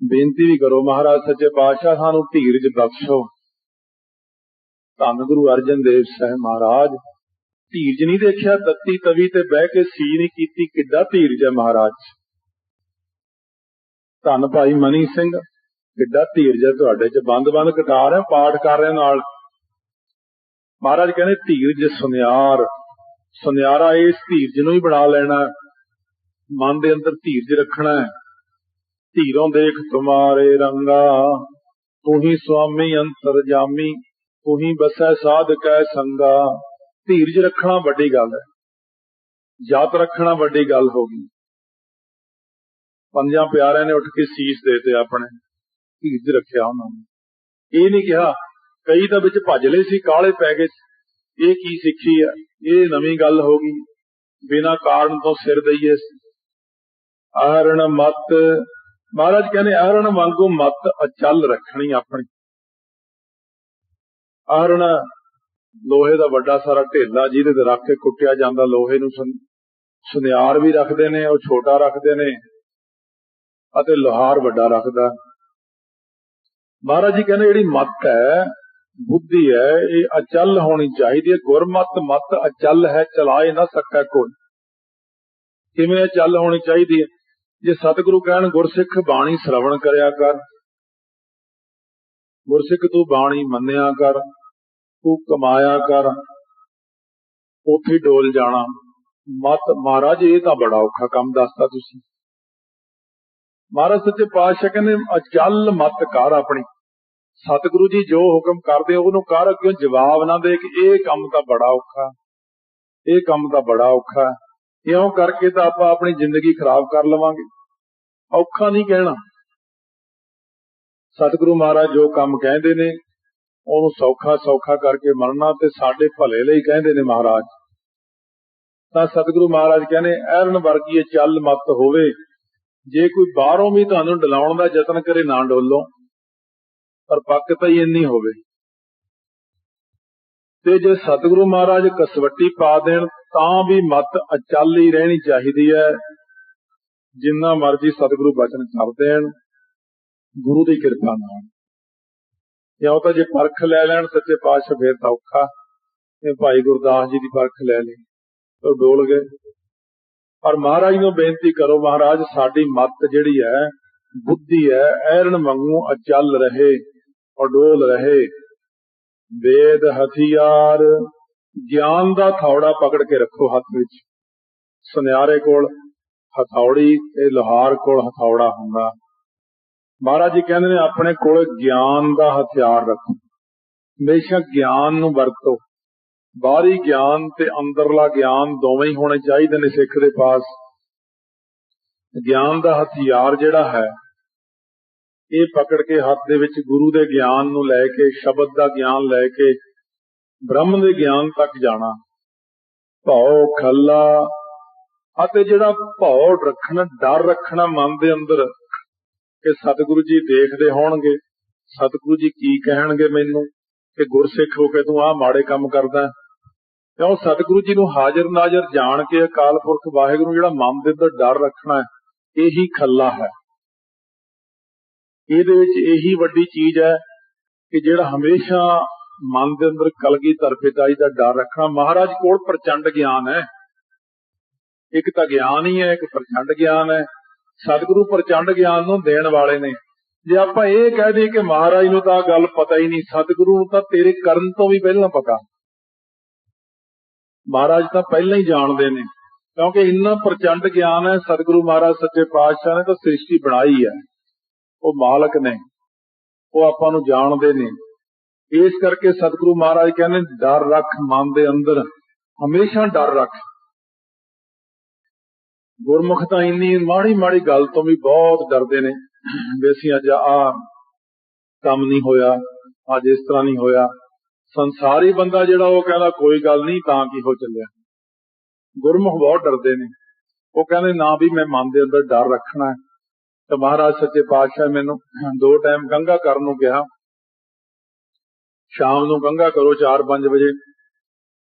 ਬੇਨਤੀ ਵੀ ਕਰੋ ਮਹਾਰਾਜ, ਸੱਚੇ ਪਾਤਸ਼ਾਹ, ਸਾਨੂੰ ਧੀਰਜ ਬਖਸ਼ੋ। ਧੰਨ ਗੁਰੂ ਅਰਜਨ ਦੇਵ ਸਾਹਿਬ ਮਹਾਰਾਜ। ਧੀਰਜ ਨਹੀਂ ਦੇਖਿਆ, ਤੱਤੀ ਤਵੀ ਤੇ ਬਹਿ ਕੇ ਸੀ ਨਹੀਂ ਕੀਤੀ ਕਿੱਡਾ ਧੀਰਜ ਹੈ ਮਹਾਰਾਜ। ਧੰਨ ਭਾਈ ਮਨੀ ਸਿੰਘ, ਕਿੱਡਾ ਧੀਰਜ ਹੈ ਤੁਹਾਡੇ ਚ। ਬੰਦ-ਬੰਦ ਕਟਾ ਰਹੇ ਪਾਠ ਕਰ ਰਹੇ ਨਾਲ। ਮਹਾਰਾਜ ਕਹਿੰਦੇ, ਧੀਰਜ ਸੁਨਿਆਰ। ਸੁਨਿਆਰਾ ਇਸ ਧੀਰਜ ਨੂੰ ਹੀ ਬਣਾ ਲੈਣਾ ਮਨ ਦੇ ਅੰਦਰ ਧੀਰਜ ਰੱਖਣਾ ਹੈ। ਧੀਰੋਂ ਦੇਖ ਤੁਮਾਰੇ ਰੰਗਾ, ਤੂੰ ਹੀ ਸੁਆਮੀ ਅੰਤਰ ਜਾਮੀ ਤੂੰ ਹੀ ਬਸੈ ਸਾਧ ਕੈ ਸੰਗਾ। ਧੀਰਜ ਰੱਖਣਾ ਵੱਡੀ ਗੱਲ ਹੈ। ਜਾਤ ਰੱਖਣਾ ਵੱਡੀ ਗੱਲ ਹੋ ਗਈ। ਪੰਜਾਂ ਪਿਆਰਿਆਂ ਨੇ ਉੱਠ ਕੇ ਸੀਸ ਦੇਤੇ ਆਪਣੇ ਧੀਰਜ ਰੱਖਿਆ ਉਹਨਾਂ ਨੇ। ਇਹ ਨਹੀਂ ਕਿਹਾ, ਕਈ ਤਾਂ ਵਿੱਚ ਭੱਜ ਲਏ ਸੀ ਕਾਲੇ ਪੈ ਗਏ ਇਹ ਕੀ ਸਿੱਖੀ ਹੈ? ਇਹ ਨਵੀਂ ਗੱਲ ਹੋ ਗਈ। ਬਿਨਾ ਕਾਰਨ ਤੋਂ ਸਿਰ ਦਈਏ ਆਹਰਣ ਮਤ, ਮਹਾਰਾਜ ਕਹਿੰਦੇ ਆਹਰਣ ਵਾਂਗੂ ਮਤ ਅਚਲ ਰੱਖਣੀ ਆਪਣੀ। ਆਹਰਣ ਲੋਹੇ ਦਾ ਵੱਡਾ ਸਾਰਾ ਢੇਲਾ ਜਿਹਦੇ ਤੇ ਰੱਖ ਕੇ ਕੁੱਟਿਆ ਜਾਂਦਾ, ਲੋਹੇ ਨੂੰ ਸੁਨਿਆਰ ਵੀ ਰੱਖਦੇ ਨੇ, ਉਹ ਛੋਟਾ ਰੱਖਦੇ ਨੇ ਅਤੇ ਲੋਹਾਰ ਵੱਡਾ ਰੱਖਦਾ। ਮਹਾਰਾਜ ਜੀ ਕਹਿੰਦੇ ਜਿਹੜੀ ਮਤ ਹੈ, ਬੁੱਧੀ ਹੈ, ਇਹ ਅਚਲ ਹੋਣੀ ਚਾਹੀਦੀ ਹੈ। ਗੁਰਮਤ ਮਤ ਅਚਲ ਹੈ, ਚਲਾਏ ਨਾ ਸਕਾ ਕੋਈ। ਕਿਵੇਂ ਅਚਲ ਹੋਣੀ ਚਾਹੀਦੀ ਹੈ? ਜੇ ਸਤਿਗੁਰੂ ਕਹਿਣ, ਗੁਰਸਿੱਖ ਬਾਣੀ ਸ਼ਰਵਣ ਕਰਿਆ ਕਰ, ਗੁਰਸਿੱਖ ਤੂੰ ਬਾਣੀ ਮੰਨਿਆ ਕਰ ਤੂੰ ਕਮਾਇਆ ਕਰ, ਉਥੇ ਡੋਲ ਜਾਣਾ। ਮਤ ਮਹਾਰਾਜ, ਇਹ ਤਾਂ ਬੜਾ ਔਖਾ ਕੰਮ ਦੱਸਤਾ ਤੁਸੀਂ। ਮਹਾਰਾਜ ਸੱਚੇ ਪਾਤਸ਼ਾਹ ਕਹਿੰਦੇ, ਅਚਲ ਮਤ ਕਰ ਆਪਣੀ। ਸਤਿਗੁਰੂ ਜੀ ਜੋ ਹੁਕਮ ਕਰਦੇ, ਉਹਨੂੰ ਕਰ, ਅੱਗੇ ਜਵਾਬ ਨਾ ਦੇ ਕਿ ਇਹ ਕੰਮ ਤਾਂ ਬੜਾ ਔਖਾ। ਇਹ ਕੰਮ ਤਾਂ ਬੜਾ ਔਖਾ। ਇਉਂ ਕਰਕੇ ਤਾਂ ਆਪਾਂ ਆਪਣੀ ਜ਼ਿੰਦਗੀ ਖਰਾਬ ਕਰ ਲਵਾਂਗੇ। ਔਖਾ ਨਹੀਂ ਕਹਿਣਾ। ਸਤਿਗੁਰੂ ਮਹਾਰਾਜ ਜੋ ਕੰਮ ਕਹਿੰਦੇ ਨੇ ਉਹਨੂੰ ਸੌਖਾ ਸੌਖਾ ਕਰਕੇ ਮਰਨਾ ਤੇ ਸਾਡੇ ਭਲੇ ਲਈ ਕਹਿੰਦੇ ਨੇ ਮਹਾਰਾਜ। ਤਾਂ ਸਤਿਗੁਰੂ ਮਹਾਰਾਜ ਕਹਿੰਦੇ, ਐਰਨ ਵਰਗੀ ਚੱਲ ਮਤ ਹੋਵੇ, ਜੇ ਕੋਈ ਬਾਹਰੋਂ ਵੀ ਤੁਹਾਨੂੰ ਡਲਾਉਣ ਦਾ ਯਤਨ ਕਰੇ ਨਾ ਡੋਲੋ, ਪਰ ਪੱਕ ਤਾਂ ਹੀ ਇੰਨੀ ਹੋਵੇ। ਤੇ ਜੇ ਸਤਿਗੁਰੂ ਮਹਾਰਾਜ ਕਸਵੱਟੀ ਪਾ ਦੇਣ, ਤਾਂ ਵੀ ਮਤ ਅਚਲ ਹੀ ਰਹਿਣੀ ਚਾਹੀਦੀ ਹੈ। ਜਿੰਨਾ ਮਰਜ਼ੀ ਸਤਿਗੁਰੂ ਬਚਨ ਕਰ ਦੇਣ, ਗੁਰੂ ਦੀ ਕਿਰਪਾ ਨਾਲ। ਜਾਂ ਉਹ ਤਾਂ ਜੇ ਪਰਖ ਲੈ ਲੈਣ ਸੱਚੇ ਪਾਤਸ਼ਾਹ, ਫੇਰ ਤਾਂ ਔਖਾ। ਤੇ ਭਾਈ ਗੁਰਦਾਸ ਜੀ ਦੀ ਪਰਖ ਲੈ ਲਈ। ਤਾਂ ਡੋਲ ਗਏ। ਪਰ ਮਹਾਰਾਜ ਨੂੰ ਬੇਨਤੀ ਕਰੋ, ਮਹਾਰਾਜ, ਸਾਡੀ ਮੱਤ ਜਿਹੜੀ ਹੈ, ਬੁੱਧੀ ਹੈ, ਐਰਨ ਵਾਂਗੂ ਅਚਲ ਰਹੇ, ਅਡੋਲ ਰਹੇ। ਵੇਦ ਹਥਿਆਰ, ਗਿਆਨ ਦਾ ਥੌੜਾ ਪਕੜ ਕੇ ਰੱਖੋ ਹੱਥ ਵਿੱਚ। ਸੁਨਿਆਰੇ ਕੋਲ ਹਥੌੜੀ ਤੇ ਲੋਹਾਰ ਕੋਲ ਹਥੌੜਾ ਹੁੰਦਾ। ਮਹਾਰਾਜ ਜੀ ਕਹਿੰਦੇ ਨੇ, ਆਪਣੇ ਕੋਲ ਗਿਆਨ ਦਾ ਹਥਿਆਰ ਰੱਖੋ। ਹਮੇਸ਼ਾ ਗਿਆਨ ਨੂੰ ਵਰਤੋ। ਬਾਹਰੀ ਗਿਆਨ ਤੇ ਅੰਦਰਲਾ ਗਿਆਨ ਦੋਵੇਂ ਹੀ ਹੋਣੇ ਚਾਹੀਦੇ ਨੇ ਸਿੱਖ ਦੇ ਪਾਸ। ਗਿਆਨ ਦਾ ਹਥਿਆਰ ਜਿਹੜਾ ਹੈ, ਇਹ ਪਕੜ ਕੇ ਹੱਥ ਦੇ ਵਿੱਚ ਗੁਰੂ ਦੇ ਗਿਆਨ ਨੂੰ ਲੈ ਕੇ, ਸ਼ਬਦ ਦਾ ਗਿਆਨ ਲੈ ਕੇ, ਬ੍ਰਹਮ ਦੇ ਗਿਆਨ ਤੱਕ ਜਾਣਾ। ਭਉ, ਖੱਲਾ ਅਤੇ ਜਿਹੜਾ ਭਉ ਰੱਖਣਾ, ਡਰ ਰੱਖਣਾ ਮਨ ਦੇ ਅੰਦਰ ਕਿ ਸਤਿਗੁਰੂ ਜੀ ਦੇਖਦੇ ਹੋਣਗੇ, ਸਤਿਗੁਰੂ ਜੀ ਕੀ ਕਹਿਣਗੇ ਮੈਨੂੰ, ਕਿ ਗੁਰਸਿੱਖ ਹੋ ਕੇ ਤੂੰ ਆਹ ਮਾੜੇ ਕੰਮ ਕਰਦਾ ਹੈ। ਕਿਉਂ? ਸਤਿਗੁਰੂ ਜੀ ਨੂੰ ਹਾਜ਼ਰ ਨਾਜ਼ਰ ਜਾਣ ਕੇ ਅਕਾਲ ਪੁਰਖ ਵਾਹਿਗੁਰੂ ਜਿਹੜਾ ਮਨ ਦੇ ਅੰਦਰ ਡਰ ਰੱਖਣਾ ਇਹੀ ਖੱਲਾ ਹੈ। ਇਹਦੇ ਵਿੱਚ ਇਹੀ ਵੱਡੀ ਚੀਜ਼ ਹੈ ਕਿ ਜਿਹੜਾ ਹਮੇਸ਼ਾ ਮਨ ਦੇ ਅੰਦਰ ਕਲਗੀ ਪਿਤਾ ਦਾ ਡਰ ਰੱਖਣਾ, ਮਹਾਰਾਜ ਕੋਲ ਪ੍ਰਚੰਡ ਗਿਆਨ ਹੈ। ਇੱਕ ਤਾਂ ਗਿਆਨ ਹੀ ਹੈ, ਇੱਕ ਪ੍ਰਚੰਡ ਗਿਆਨ ਹੈ। ਸਤਿਗੁਰੂ ਪ੍ਰਚੰਡ ਗਿਆਨ ਨੂੰ ਦੇਣ ਵਾਲੇ ਨੇ। ਜੇ ਆਪਾਂ ਇਹ ਕਹਿ ਦਈਏ ਕਿ ਮਹਾਰਾਜ ਨੂੰ ਤਾਂ ਗੱਲ ਪਤਾ ਹੀ ਨਹੀਂ, ਸਤਿਗੁਰੂ ਨੂੰ ਤਾਂ ਤੇਰੇ ਕਰਨ ਤੋਂ ਵੀ ਪਹਿਲਾਂ ਪਤਾ। ਮਹਾਰਾਜ ਤਾਂ ਪਹਿਲਾਂ ਹੀ ਜਾਣਦੇ ਨੇ, ਕਿਉਂਕਿ ਇੰਨਾ ਪ੍ਰਚੰਡ ਗਿਆਨ ਹੈ, ਸਤਿਗੁਰੂ ਮਹਾਰਾਜ ਸੱਚੇ ਪਾਤਸ਼ਾਹ ਨੇ ਤਾਂ ਸ੍ਰਿਸ਼ਟੀ ਬਣਾਈ ਹੈ। ਉਹ ਮਾਲਕ ਨੇ, ਉਹ ਆਪਾਂ ਨੂੰ ਜਾਣਦੇ ਨੇ। ਇਸ ਕਰਕੇ ਸਤਿਗੁਰੂ ਮਹਾਰਾਜ ਕਹਿੰਦੇ ਡਰ ਰੱਖ ਮਨ ਦੇ ਅੰਦਰ, ਹਮੇਸ਼ਾ ਡਰ ਰੱਖ। ਗੁਰਮੁਖ ਤਾਂ ਇੰਨੀ ਮਾੜੀ ਮਾੜੀ ਗੱਲ ਤੋਂ ਵੀ ਬਹੁਤ ਡਰਦੇ ਨੇ। ਵੀ ਅਸੀਂ ਅੱਜ ਆ ਕੰਮ ਨਹੀਂ ਹੋਇਆ, ਅੱਜ ਇਸ ਤਰ੍ਹਾਂ ਨਹੀਂ ਹੋਇਆ। ਸੰਸਾਰੀ ਬੰਦਾ ਜਿਹੜਾ ਉਹ ਕਹਿੰਦਾ ਕੋਈ ਗੱਲ ਨਹੀਂ, ਤਾਂ ਕੀ ਹੋ ਚੱਲਿਆ। ਗੁਰਮੁਖ ਬਹੁਤ ਡਰਦੇ ਨੇ। ਉਹ ਕਹਿੰਦੇ ਨਾ ਵੀ ਮੈਂ ਮਨ ਦੇ ਅੰਦਰ ਡਰ ਰੱਖਣਾ ਹੈ। ਤੇ ਮਹਾਰਾਜ ਸੱਚੇ ਪਾਤਸ਼ਾਹ ਮੈਨੂੰ ਦੋ ਟਾਈਮ ਗੰਗਾ ਕਰਨ ਨੂੰ ਕਿਹਾ। ਸ਼ਾਮ ਨੂੰ ਗੰਗਾ ਕਰੋ 4-5 ਵਜੇ।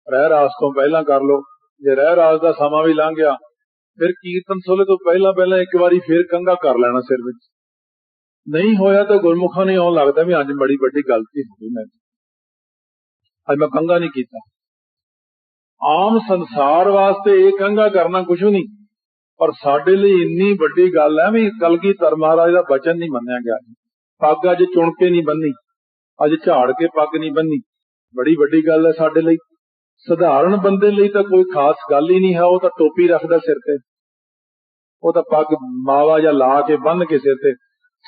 ਰਹਿ ਰਾਸ ਤੋਂ ਪਹਿਲਾਂ ਕਰ ਲਓ। ਜੇ ਰਹਿ ਰਾਸ ਦਾ ਸਮਾਂ ਵੀ ਲੰਘ ਗਿਆ ਫਿਰ ਕੀਰਤਨ ਸੋਲੇ ਤੋਂ ਪਹਿਲਾਂ ਪਹਿਲਾਂ ਇੱਕ ਵਾਰੀ ਫਿਰ ਕੰਗਾ ਕਰ ਲੈਣਾ ਸਿਰ ਵਿੱਚ। ਨਹੀਂ ਹੋਇਆ ਤਾਂ ਗੁਰਮੁਖਾਂ ਨੇ ਆਉਣ ਲੱਗਦਾ ਵੀ ਅੱਜ ਬੜੀ ਵੱਡੀ ਗਲਤੀ ਹੋ ਗਈ ਮੈਂ। ਅੱਜ ਮੈਂ ਕੰਗਾ ਨਹੀਂ ਕੀਤਾ। ਆਮ ਸੰਸਾਰ ਵਾਸਤੇ ਇਹ ਕੰਗਾ ਕਰਨਾ ਕੁਝ ਨਹੀਂ, ਪਰ ਸਾਡੇ ਲਈ ਇੰਨੀ ਵੱਡੀ ਗੱਲ ਹੈ ਵੀ ਕਲਗੀ ਧਰ ਮਹਾਰਾਜ ਦਾ ਬਚਨ ਨਹੀਂ ਮੰਨਿਆ ਗਿਆ। ਪੱਗ ਅੱਜ ਚੁਣ ਕੇ ਨਹੀਂ ਬੰਨੀ, ਅੱਜ ਝਾੜ ਕੇ ਪੱਗ ਨਹੀਂ ਬੰਨੀ। ਬੜੀ ਵੱਡੀ ਗੱਲ ਹੈ ਸਾਡੇ ਲਈ। ਸਧਾਰਨ ਬੰਦੇ ਲਈ ਤਾਂ ਕੋਈ ਖਾਸ ਗੱਲ ਹੀ ਨਹੀਂ ਹੈ, ਉਹ ਤਾਂ ਟੋਪੀ ਰੱਖਦਾ ਸਿਰ ਤੇ। ਉਹ ਤਾਂ ਪੱਗ ਮਾਵਾ ਜਾਂ ਲਾ ਕੇ ਬੰਨ ਕੇ ਸਿਰ ਤੇ।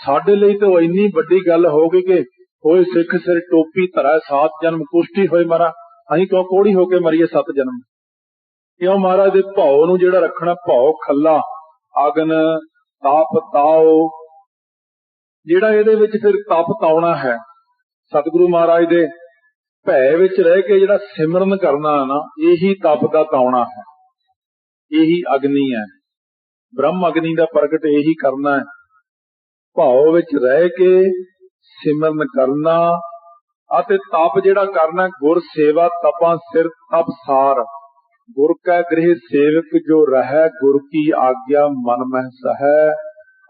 ਸਾਡੇ ਲਈ ਤਾਂ ਉਹ ਇੰਨੀ ਵੱਡੀ ਗੱਲ ਹੋ ਗਈ ਕਿ ਹੋਏ ਸਿੱਖ ਸਿਰ ਟੋਪੀ ਧਰਾ ਸਾਤ ਜਨਮ ਕੁਸ਼ਟੀ ਹੋਏ ਮਰਾ। ਅਸੀਂ ਕਿਉਂ ਕੋੜੀ ਹੋ ਕੇ ਮਰੀਏ ਸੱਤ ਜਨਮ? ਕਿਉਂ ਮਹਾਰਾਜ ਦੇ ਭਉ ਨੂੰ ਜਿਹੜਾ ਰੱਖਣਾ ਭਾਉ ਖੱਲਾ ਅਗਨ ਤਾਪ ਤਾਓ। ਜਿਹੜਾ ਇਹਦੇ ਵਿੱਚ ਫਿਰ ਤਪ ਤਾਉਣਾ ਹੈ, ਸਤਿਗੁਰੂ ਮਹਾਰਾਜ ਦੇ ਭੈ ਵਿੱਚ ਰਹਿ ਕੇ ਜਿਹੜਾ ਸਿਮਰਨ ਕਰਨਾ ਨਾ, ਇਹੀ ਤਪ ਦਾ ਤਾਉਣਾ ਹੈ। ਇਹੀ ਅਗਨੀ ਹੈ। ਬ੍ਰਹਮ ਅਗਨੀ ਦਾ ਪ੍ਰਗਟ ਇਹੀ ਕਰਨਾ ਹੈ। ਭਾਉ ਵਿੱਚ ਰਹਿ ਕੇ ਸਿਮਰਨ ਕਰਨਾ ਅਤੇ ਤਪ ਜਿਹੜਾ ਕਰਨਾ ਗੁਰ ਸੇਵਾ ਤਪਾਂ ਸਿਰ ਤਪ ਸਾਰ। ਗੁਰ ਕਾ ਗ੍ਰਹਿ ਸੇਵਕ ਜੋ ਰਹੈ, ਗੁਰ ਕੀ ਆਗਿਆ ਮਨ ਮਹਿ ਸਹੈ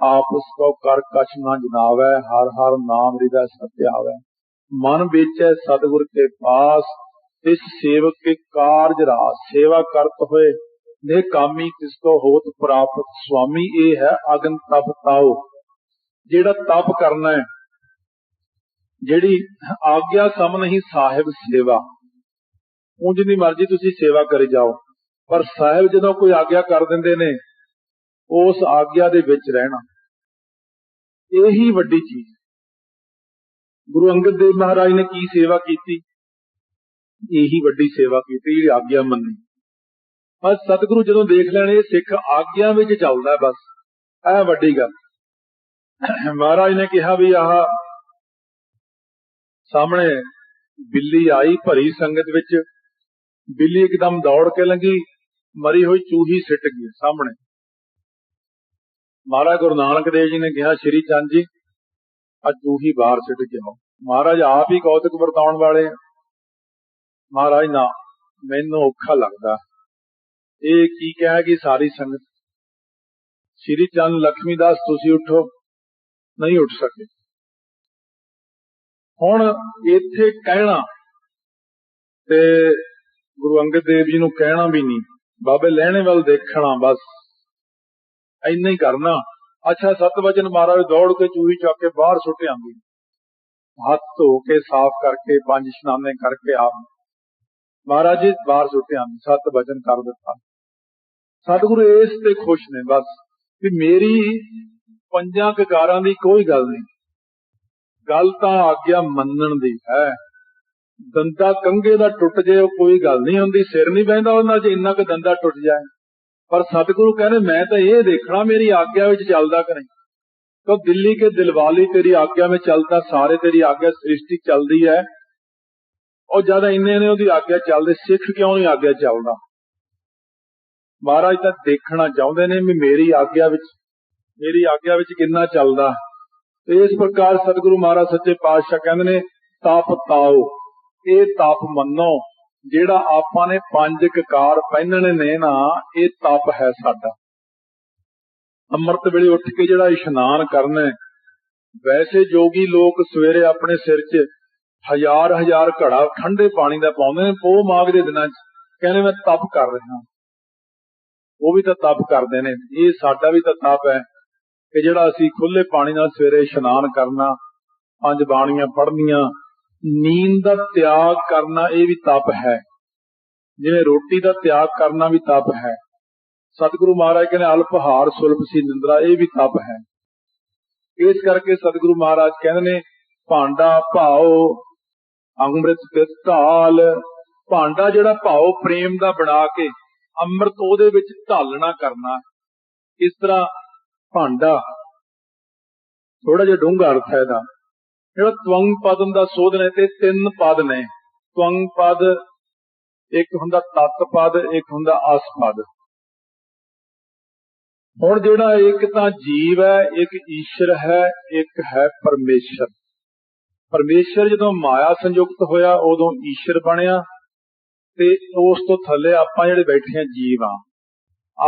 ਆਪ ਉਸ ਕੋ ਕਰ ਕਛ ਨਾ ਜਨਾਵੈ, ਹਰ ਹਰ ਨਾਮ ਹਿਰਦੈ ਸਤਿਆਵੈ। ਮਨ ਵਿੱਚ ਸਤਿਗੁਰ ਕੇ ਪਾਸ, ਇਸ ਸੇਵਕ ਕੇ ਕਾਰਜ ਰਾਸ। ਸੇਵਾ ਕਰਤ ਹੋਏ ਨੇ ਕਾਮੀ ਕਿਸ ਤੋਂ ਹੋਤ ਪ੍ਰਾਪਤ? ਸੁਆਮੀ ਇਹ ਹੈ, ਅਗਨ ਤਪ ਤਾਓ ਜਿਹੜਾ ਤਪ ਕਰਨਾ ਹੈ, ਜਿਹੜੀ ਆਗਿਆ ਸਮ ਨਹੀਂ, ਸਾਹਿਬ ਸੇਵਾ। ਉਂਝ ਦੀ ਮਰਜ਼ੀ ਤੁਸੀਂ ਸੇਵਾ ਕਰੇ ਜਾਓ। ਪਰ ਸਾਹਿਬ ਜਦੋਂ ਕੋਈ ਆਗਿਆ ਕਰ ਦਿੰਦੇ ਨੇ, ਉਸ ਆਗਿਆ ਦੇ ਵਿੱਚ ਰਹਿਣਾ। ਇਹੀ ਵੱਡੀ ਚੀਜ਼। ਗੁਰੂ ਅੰਗਦ ਦੇਵ ਮਹਾਰਾਜ ਨੇ ਕੀ ਸੇਵਾ ਕੀਤੀ? ਇਹੀ ਵੱਡੀ ਸੇਵਾ ਕੀਤੀ, ਜਿਹੜੀ ਆਗਿਆ ਮੰਨੀ। ਪਰ ਸਤਿਗੁਰੂ ਜਦੋਂ ਦੇਖ ਲੈਣੇ ਸਿੱਖ ਆਗਿਆ ਵਿੱਚ ਚੱਲਦਾ ਬਸ। ਇਹ ਵੱਡੀ ਗੱਲ। ਮਹਾਰਾਜ ਨੇ ਕਿਹਾ ਵੀ ਆਹ ਸਾਹਮਣੇ ਬਿੱਲੀ ਆਈ ਭਰੀ ਸੰਗਤ ਵਿੱਚ। ਬਿੱਲੀ ਇੱਕਦਮ ਦੌੜ ਕੇ ਲੰਗੀ ਮਰੀ ਹੋਈ ਚੂਹੀ ਸਿੱਟ ਗਈ ਸਾਹਮਣੇ। ਮਹਾਰਾਜ ਗੁਰੂ ਨਾਨਕ ਦੇਵ ਜੀ ਨੇ ਕਿਹਾ, ਸ਼੍ਰੀ ਚੰਦ ਜੀ ਆ ਚੂਹੀ ਬਾਹਰ ਸਿੱਟ ਕੇ ਮਹਾਰਾਜ ਆਪ ਹੀ ਕੌਤਕ ਵਰਤਾਉਣ ਵਾਲੇ ਮਹਾਰਾਜ ਨਾ, ਮੈਨੂੰ ਔਖਾ ਲੱਗਦਾ। ਇਹ ਕੀ ਕਹਿ ਗਈ ਸਾਰੀ ਸੰਗਤ, ਸ਼੍ਰੀ ਚੰਦ ਲక్ష్ਮੀ ਦਾਸ ਤੁਸੀਂ ਉਠੋ, ਨਹੀਂ ਉੱਠ ਸਕੇ। ਹੁਣ ਇੱਥੇ ਕਹਿਣਾ ਤੇ ਗੁਰੂ ਅੰਗਦ ਦੇਵ ਜੀ ਨੂੰ ਕਹਿਣਾ ਵੀ ਨਹੀਂ। ਬਾਬੇ ਲੈਣੇ ਵੱਲ ਦੇਖਣਾ ਬਸ। ਇੰਨਾ ਹੀ ਕਰਨਾ। ਅੱਛਾ ਸਤ ਵਚਨ ਮਹਾਰਾਜ ਦੌੜ ਕੇ ਚੂਹੀ ਚੱਕ ਕੇ ਬਾਹਰ ਸੁੱਟ ਆਂਦੀ ਹੱਥ ਧੋ ਕੇ, ਸਾਫ਼ ਕਰਕੇ, ਪੰਜ ਇਸ਼ਨਾਨੇ ਕਰਕੇ ਆਪ। ਮਹਾਰਾਜ ਜੀ ਬਾਹਰ ਸੁੱਟ ਆਂਦੀ ਸਤ ਵਚਨ ਕਰ ਦਿੱਤਾ। ਸਤਿਗੁਰੂ ਇਸ ਤੇ ਖੁਸ਼ ਨੇ, ਬਸ। ਵੀ ਮੇਰੀ ਪੰਜਾਂ ਕਕਾਰਾਂ ਦੀ ਕੋਈ ਗੱਲ ਨਹੀਂ। ਗੱਲ ਤਾਂ ਆਗਿਆ ਮੰਨਣ ਦੀ ਹੈ। ਦੰਦਾ ਕੰਗੇ ਦਾ ਟੁੱਟ ਜੇ ਉਹ ਕੋਈ ਗੱਲ ਨਹੀਂ ਹੁੰਦੀ, ਸਿਰ ਨਹੀਂ ਬੈਂਦਾ ਉਹਨਾਂ 'ਚ, ਇੰਨਾ ਕੁ ਦੰਦਾ ਟੁੱਟ ਜਾਏ। ਪਰ ਸਤਿਗੁਰੂ ਕਹਿੰਦੇ, ਮੈਂ ਤਾਂ ਇਹ ਦੇਖਣਾ, ਮੇਰੀ ਆਗਿਆ ਵਿੱਚ ਚੱਲਦਾ ਕਿ ਨਹੀਂ? ਤੋ ਦਿੱਲੀ ਕੇ ਦਿਲਵਾਲੀ ਤੇਰੀ ਆਗਿਆ ਵਿੱਚ ਚੱਲਦਾ, ਸਾਰੇ ਤੇਰੀ ਆਗਿਆ ਸ੍ਰਿਸ਼ਟੀ ਚੱਲਦੀ ਹੈ। ਉਹ ਜਦ ਇੰਨੇ ਨੇ ਉਹਦੀ ਆਗਿਆ ਚੱਲਦੇ, ਸਿੱਖ ਕਿਉਂ ਨਹੀਂ ਆਗਿਆ ਚੱਲਦਾ? ਮਹਾਰਾਜ ਤਾਂ ਦੇਖਣਾ ਚਾਹੁੰਦੇ ਨੇ ਵੀ ਮੇਰੀ ਆਗਿਆ ਵਿੱਚ, ਮੇਰੀ ਆਗਿਆ ਵਿੱਚ ਕਿੰਨਾ ਚੱਲਦਾ। ਤੇ ਇਸ ਪ੍ਰਕਾਰ ਸਤਿਗੁਰੂ ਮਹਾਰਾਜ ਸੱਚੇ ਪਾਤਸ਼ਾਹ ਕਹਿੰਦੇ ਨੇ, ਤਪ ਤਾਓ, ਇਹ ਤਪ ਮੰਨੋ, ਜਿਹੜਾ ਆਪਾਂ ਨੇ ਪੰਜ ਕਕਾਰ ਪਹਿਨਣੇ ਨੇ ਨਾ, ਇਹ ਤਪ ਹੈ ਸਾਡਾ। ਅੰਮ੍ਰਿਤ ਵੇਲੇ ਉੱਠ ਕੇ ਜਿਹੜਾ ਇਸ਼ਨਾਨ ਕਰਨਾ ਵੈਸੇ ਜੋਗੀ ਲੋਕ ਸਵੇਰੇ ਆਪਣੇ ਸਿਰ 'ਚ ਹਜ਼ਾਰ ਹਜ਼ਾਰ ਘੜਾ ਠੰਡੇ ਪਾਣੀ ਦਾ ਪਾਉਂਦੇ ਨੇ ਪੋ ਮਾਗ ਦੇ ਦਿਨਾਂ 'ਚ, ਕਹਿੰਦੇ ਮੈਂ ਤਪ ਕਰ ਰਿਹਾ। ਉਹ ਵੀ ਤਾਂ ਤਪ ਕਰਦੇ ਨੇ। ਇਹ ਸਾਡਾ ਵੀ ਤਾਂ ਤਪ ਹੈ ਕਿ ਜਿਹੜਾ ਅਸੀਂ ਖੁੱਲੇ ਪਾਣੀ ਨਾਲ ਸਵੇਰੇ ਇਸ਼ਨਾਨ ਕਰਨਾ, ਪੰਜ ਬਾਣੀਆਂ ਪੜ੍ਹਨੀਆਂ, ਨੀਂਦ ਦਾ ਤਿਆਗ ਕਰਨਾ, ਇਹ ਵੀ ਤਪ ਹੈ। ਜਿਵੇਂ ਰੋਟੀ ਦਾ ਤਿਆਗ ਕਰਨਾ ਵੀ ਤਪ ਹੈ। ਸਤਿਗੁਰੂ ਮਹਾਰਾਜ ਕਹਿੰਦੇ ਅਲਪਹਾਰ ਸੁਲਭ ਸੀ ਨਿੰਦਰਾ, ਇਹ ਵੀ ਤਪ ਹੈ। ਇਸ ਕਰਕੇ ਸਤਿਗੁਰੂ ਮਹਾਰਾਜ ਕਹਿੰਦੇ ਨੇ, ਭਾਂਡਾ ਭਾਓ ਅੰਮ੍ਰਿਤ ਤੇ ਢਾਲ ਭਾਂਡਾ ਜਿਹੜਾ ਭਾਓ ਪ੍ਰੇਮ ਦਾ ਬਣਾ ਕੇ ਅੰਮ੍ਰਿਤ ਉਹਦੇ ਵਿੱਚ ਢਾਲਣਾ ਕਰਨਾ, ਇਸ ਤਰ੍ਹਾਂ ਭਾਂਡਾ ਥੋੜਾ ਜਿਹਾ ਡੂੰਘਾ ਅਰਥ ਹੈ ਇਹਦਾ। ਜਿਹੜਾ ਤਵੰਗ ਪਦਮ ਦਾ ਸੋਧ ਨੇ ਤੇ ਤਿੰਨ ਪਦ ਨੇ। ਤਵੰਗ ਪਦ, ਇੱਕ ਹੁੰਦਾ ਤਤ ਪਦ, ਇੱਕ ਹੁੰਦਾ ਆਸ ਪਦ। ਹੁਣ ਜਿਹੜਾ ਇੱਕ ਤਾਂ ਜੀਵ ਹੈ, ਇੱਕ ਈਸ਼ਰ ਹੈ, ਇੱਕ ਹੈ ਪਰਮੇਸ਼ਰ। ਪਰਮੇਸ਼ਰ ਜਦੋਂ ਮਾਇਆ ਸੰਯੁਕਤ ਹੋਇਆ, ਉਦੋਂ ਈਸ਼ਰ ਬਣਿਆ ਤੇ ਉਸ ਤੋਂ ਥੱਲੇ ਆਪਾਂ ਜਿਹੜੇ ਬੈਠੇ ਆ ਜੀਵ ਆ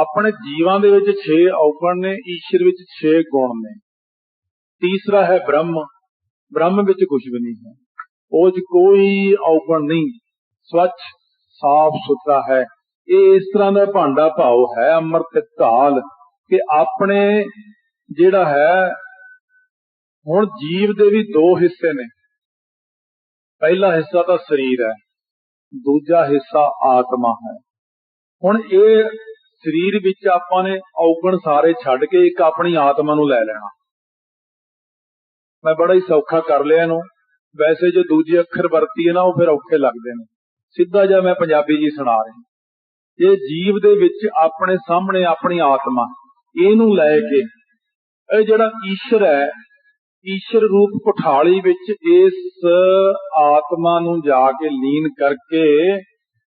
ਆਪਣੇ ਜੀਵਾਂ ਦੇ ਵਿੱਚ 6 ਔਗਣ ਨੇ ਈਸ਼ਵਰ ਵਿੱਚ 6 ਗੁਣ ਨੇ। ਤੀਸਰਾ ਹੈ ਬ੍ਰਹਮ ਬ੍ਰਹਮ ਵਿੱਚ ਕੁਝ ਵੀ ਨਹੀਂ ਹੈ। ਉਹ 'ਚ ਕੋਈ ਔਗਣ ਨਹੀਂ, ਸਵੱਛ, ਸਾਫ਼ ਸੁਥਰਾ ਹੈ। ਇਹ ਇਸ ਤਰ੍ਹਾਂ ਦਾ ਭਾਂਡਾ ਭਾਉ ਹੈ ਅੰਮ੍ਰਿਤ ਢਾਲ ਕਿ ਆਪਣੇ ਜਿਹੜਾ ਹੈ, ਹੁਣ ਜੀਵ ਦੇ ਵੀ ਦੋ ਹਿੱਸੇ ਨੇ। ਪਹਿਲਾ ਹਿੱਸਾ ਤਾਂ ਸਰੀਰ ਹੈ। ਦੂਜਾ ਹਿੱਸਾ ਆਤਮਾ ਹੈ। ਹੁਣ ਇਹ ਸਰੀਰ ਵਿੱਚ ਆਪਾਂ ਨੇ ਔਗਣ ਸਾਰੇ ਛੱਡ ਕੇ ਇੱਕ ਆਪਣੀ ਆਤਮਾ ਨੂੰ ਲੈ ਲੈਣਾ। ਮੈਂ ਬੜਾ ਹੀ ਸੌਖਾ ਕਰ ਲਿਆ ਇਹਨੂੰ। ਵੈਸੇ ਜੋ ਦੂਜੇ ਅੱਖਰ ਵਰਤੀਏ ਨਾ, ਉਹ ਫਿਰ ਔਖੇ ਲੱਗਦੇ ਨੇ। ਸਿੱਧਾ ਜਿਹਾ ਮੈਂ ਪੰਜਾਬੀ ਜੀ ਸੁਣਾ ਰਿਹਾ। ਇਹ ਜੀਵ ਦੇ ਵਿੱਚ ਆਪਣੇ ਸਾਹਮਣੇ ਆਪਣੀ ਆਤਮਾ, ਇਹਨੂੰ ਲੈ ਕੇ। ਇਹ ਜਿਹੜਾ ਈਸ਼ਰ ਹੈ ਈਸ਼ਰ ਰੂਪ ਕੁਠਾਲੀ ਵਿੱਚ ਇਸ ਆਤਮਾ ਨੂੰ ਜਾ ਕੇ ਲੀਨ ਕਰਕੇ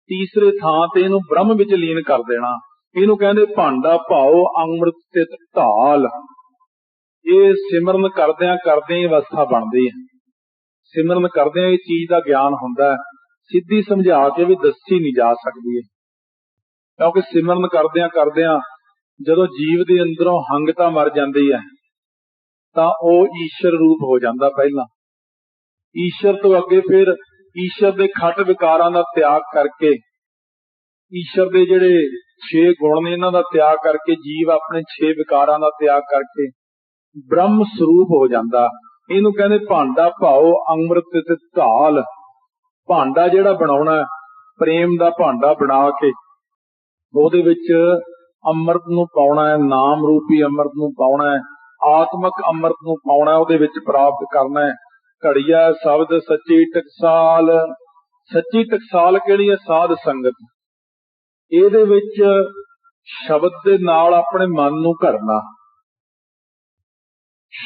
ਤੀਸਰੇ ਥਾਂ ਤੇ ਇਹਨੂੰ ਬ੍ਰਹਮ ਵਿੱਚ ਲੀਨ ਕਰ ਦੇਣਾ। ਇਹਨੂੰ ਕਹਿੰਦੇ ਭਾਂਡਾ ਭਾਉ ਅੰਮ੍ਰਿਤ ਤੇ ਢਾਲ ਇਹ ਸਿਮਰਨ ਕਰਦਿਆਂ ਕਰਦਿਆਂ ਹੀ ਅਵਸਥਾ ਬਣਦੀ ਹੈ। ਸਿਮਰਨ ਕਰਦਿਆਂ ਇਹ ਚੀਜ਼ ਦਾ ਗਿਆਨ ਹੁੰਦਾ ਹੈ। ਸਿੱਧੀ ਸਮਝਾ ਕੇ ਵੀ ਦੱਸੀ ਨਹੀਂ ਜਾ ਸਕਦੀ ਹੈ ਕਿਉਂਕਿ ਸਿਮਰਨ ਕਰਦਿਆਂ ਕਰਦਿਆਂ ਜਦੋਂ ਜੀਵ ਦੇ ਅੰਦਰੋਂ ਹੰਗਤਾ ਮਰ ਜਾਂਦੀ ਹੈ। ਤਾਂ ਉਹ ਈਸ਼ਰ ਰੂਪ ਹੋ ਜਾਂਦਾ ਪਹਿਲਾਂ। ਈਸ਼ਰ ਤੋਂ ਅੱਗੇ ਫਿਰ ਈਸ਼ਰ ਦੇ ਖੱਟ ਵਿਕਾਰਾਂ ਦਾ ਤਿਆਗ ਕਰਕੇ, ਈਸ਼ਰ ਦੇ ਜਿਹੜੇ 6 ਗੁਣ ਨੇ ਇਹਨਾਂ ਦਾ ਤਿਆਗ ਕਰਕੇ, ਜੀਵ ਆਪਣੇ 6 ਵਿਕਾਰਾਂ ਦਾ ਤਿਆਗ ਕਰਕੇ ਬ੍ਰਹਮ ਸਰੂਪ ਹੋ ਜਾਂਦਾ। ਇਹਨੂੰ ਕਹਿੰਦੇ ਭਾਂਡਾ ਭਾਉ ਅੰਮ੍ਰਿਤ ਤੇ ਢਾਲ ਭਾਂਡਾ ਜਿਹੜਾ ਬਣਾਉਣਾ, ਪ੍ਰੇਮ ਦਾ ਭਾਂਡਾ ਬਣਾ ਕੇ, ਉਹਦੇ ਵਿੱਚ ਅੰਮ੍ਰਿਤ ਨੂੰ ਪਾਉਣਾ ਹੈ, ਨਾਮ ਰੂਪੀ ਅੰਮ੍ਰਿਤ ਨੂੰ ਪਾਉਣਾ ਹੈ। ਆਤਮਕ ਅੰਮ੍ਰਿਤ ਨੂੰ ਪਾਉਣਾ, ਉਹਦੇ ਵਿੱਚ ਪ੍ਰਾਪਤ ਕਰਨਾ ਘੜੀਆ ਸ਼ਬਦ ਸੱਚੀ ਟਕਸਾਲ ਸੱਚੀ ਟਕਸਾਲ ਕਿਹੜੀ ਹੈ? ਸਾਧ ਸੰਗਤ। ਇਹਦੇ ਵਿੱਚ ਸ਼ਬਦ ਦੇ ਨਾਲ ਆਪਣੇ ਮਨ ਨੂੰ ਘੜਨਾ।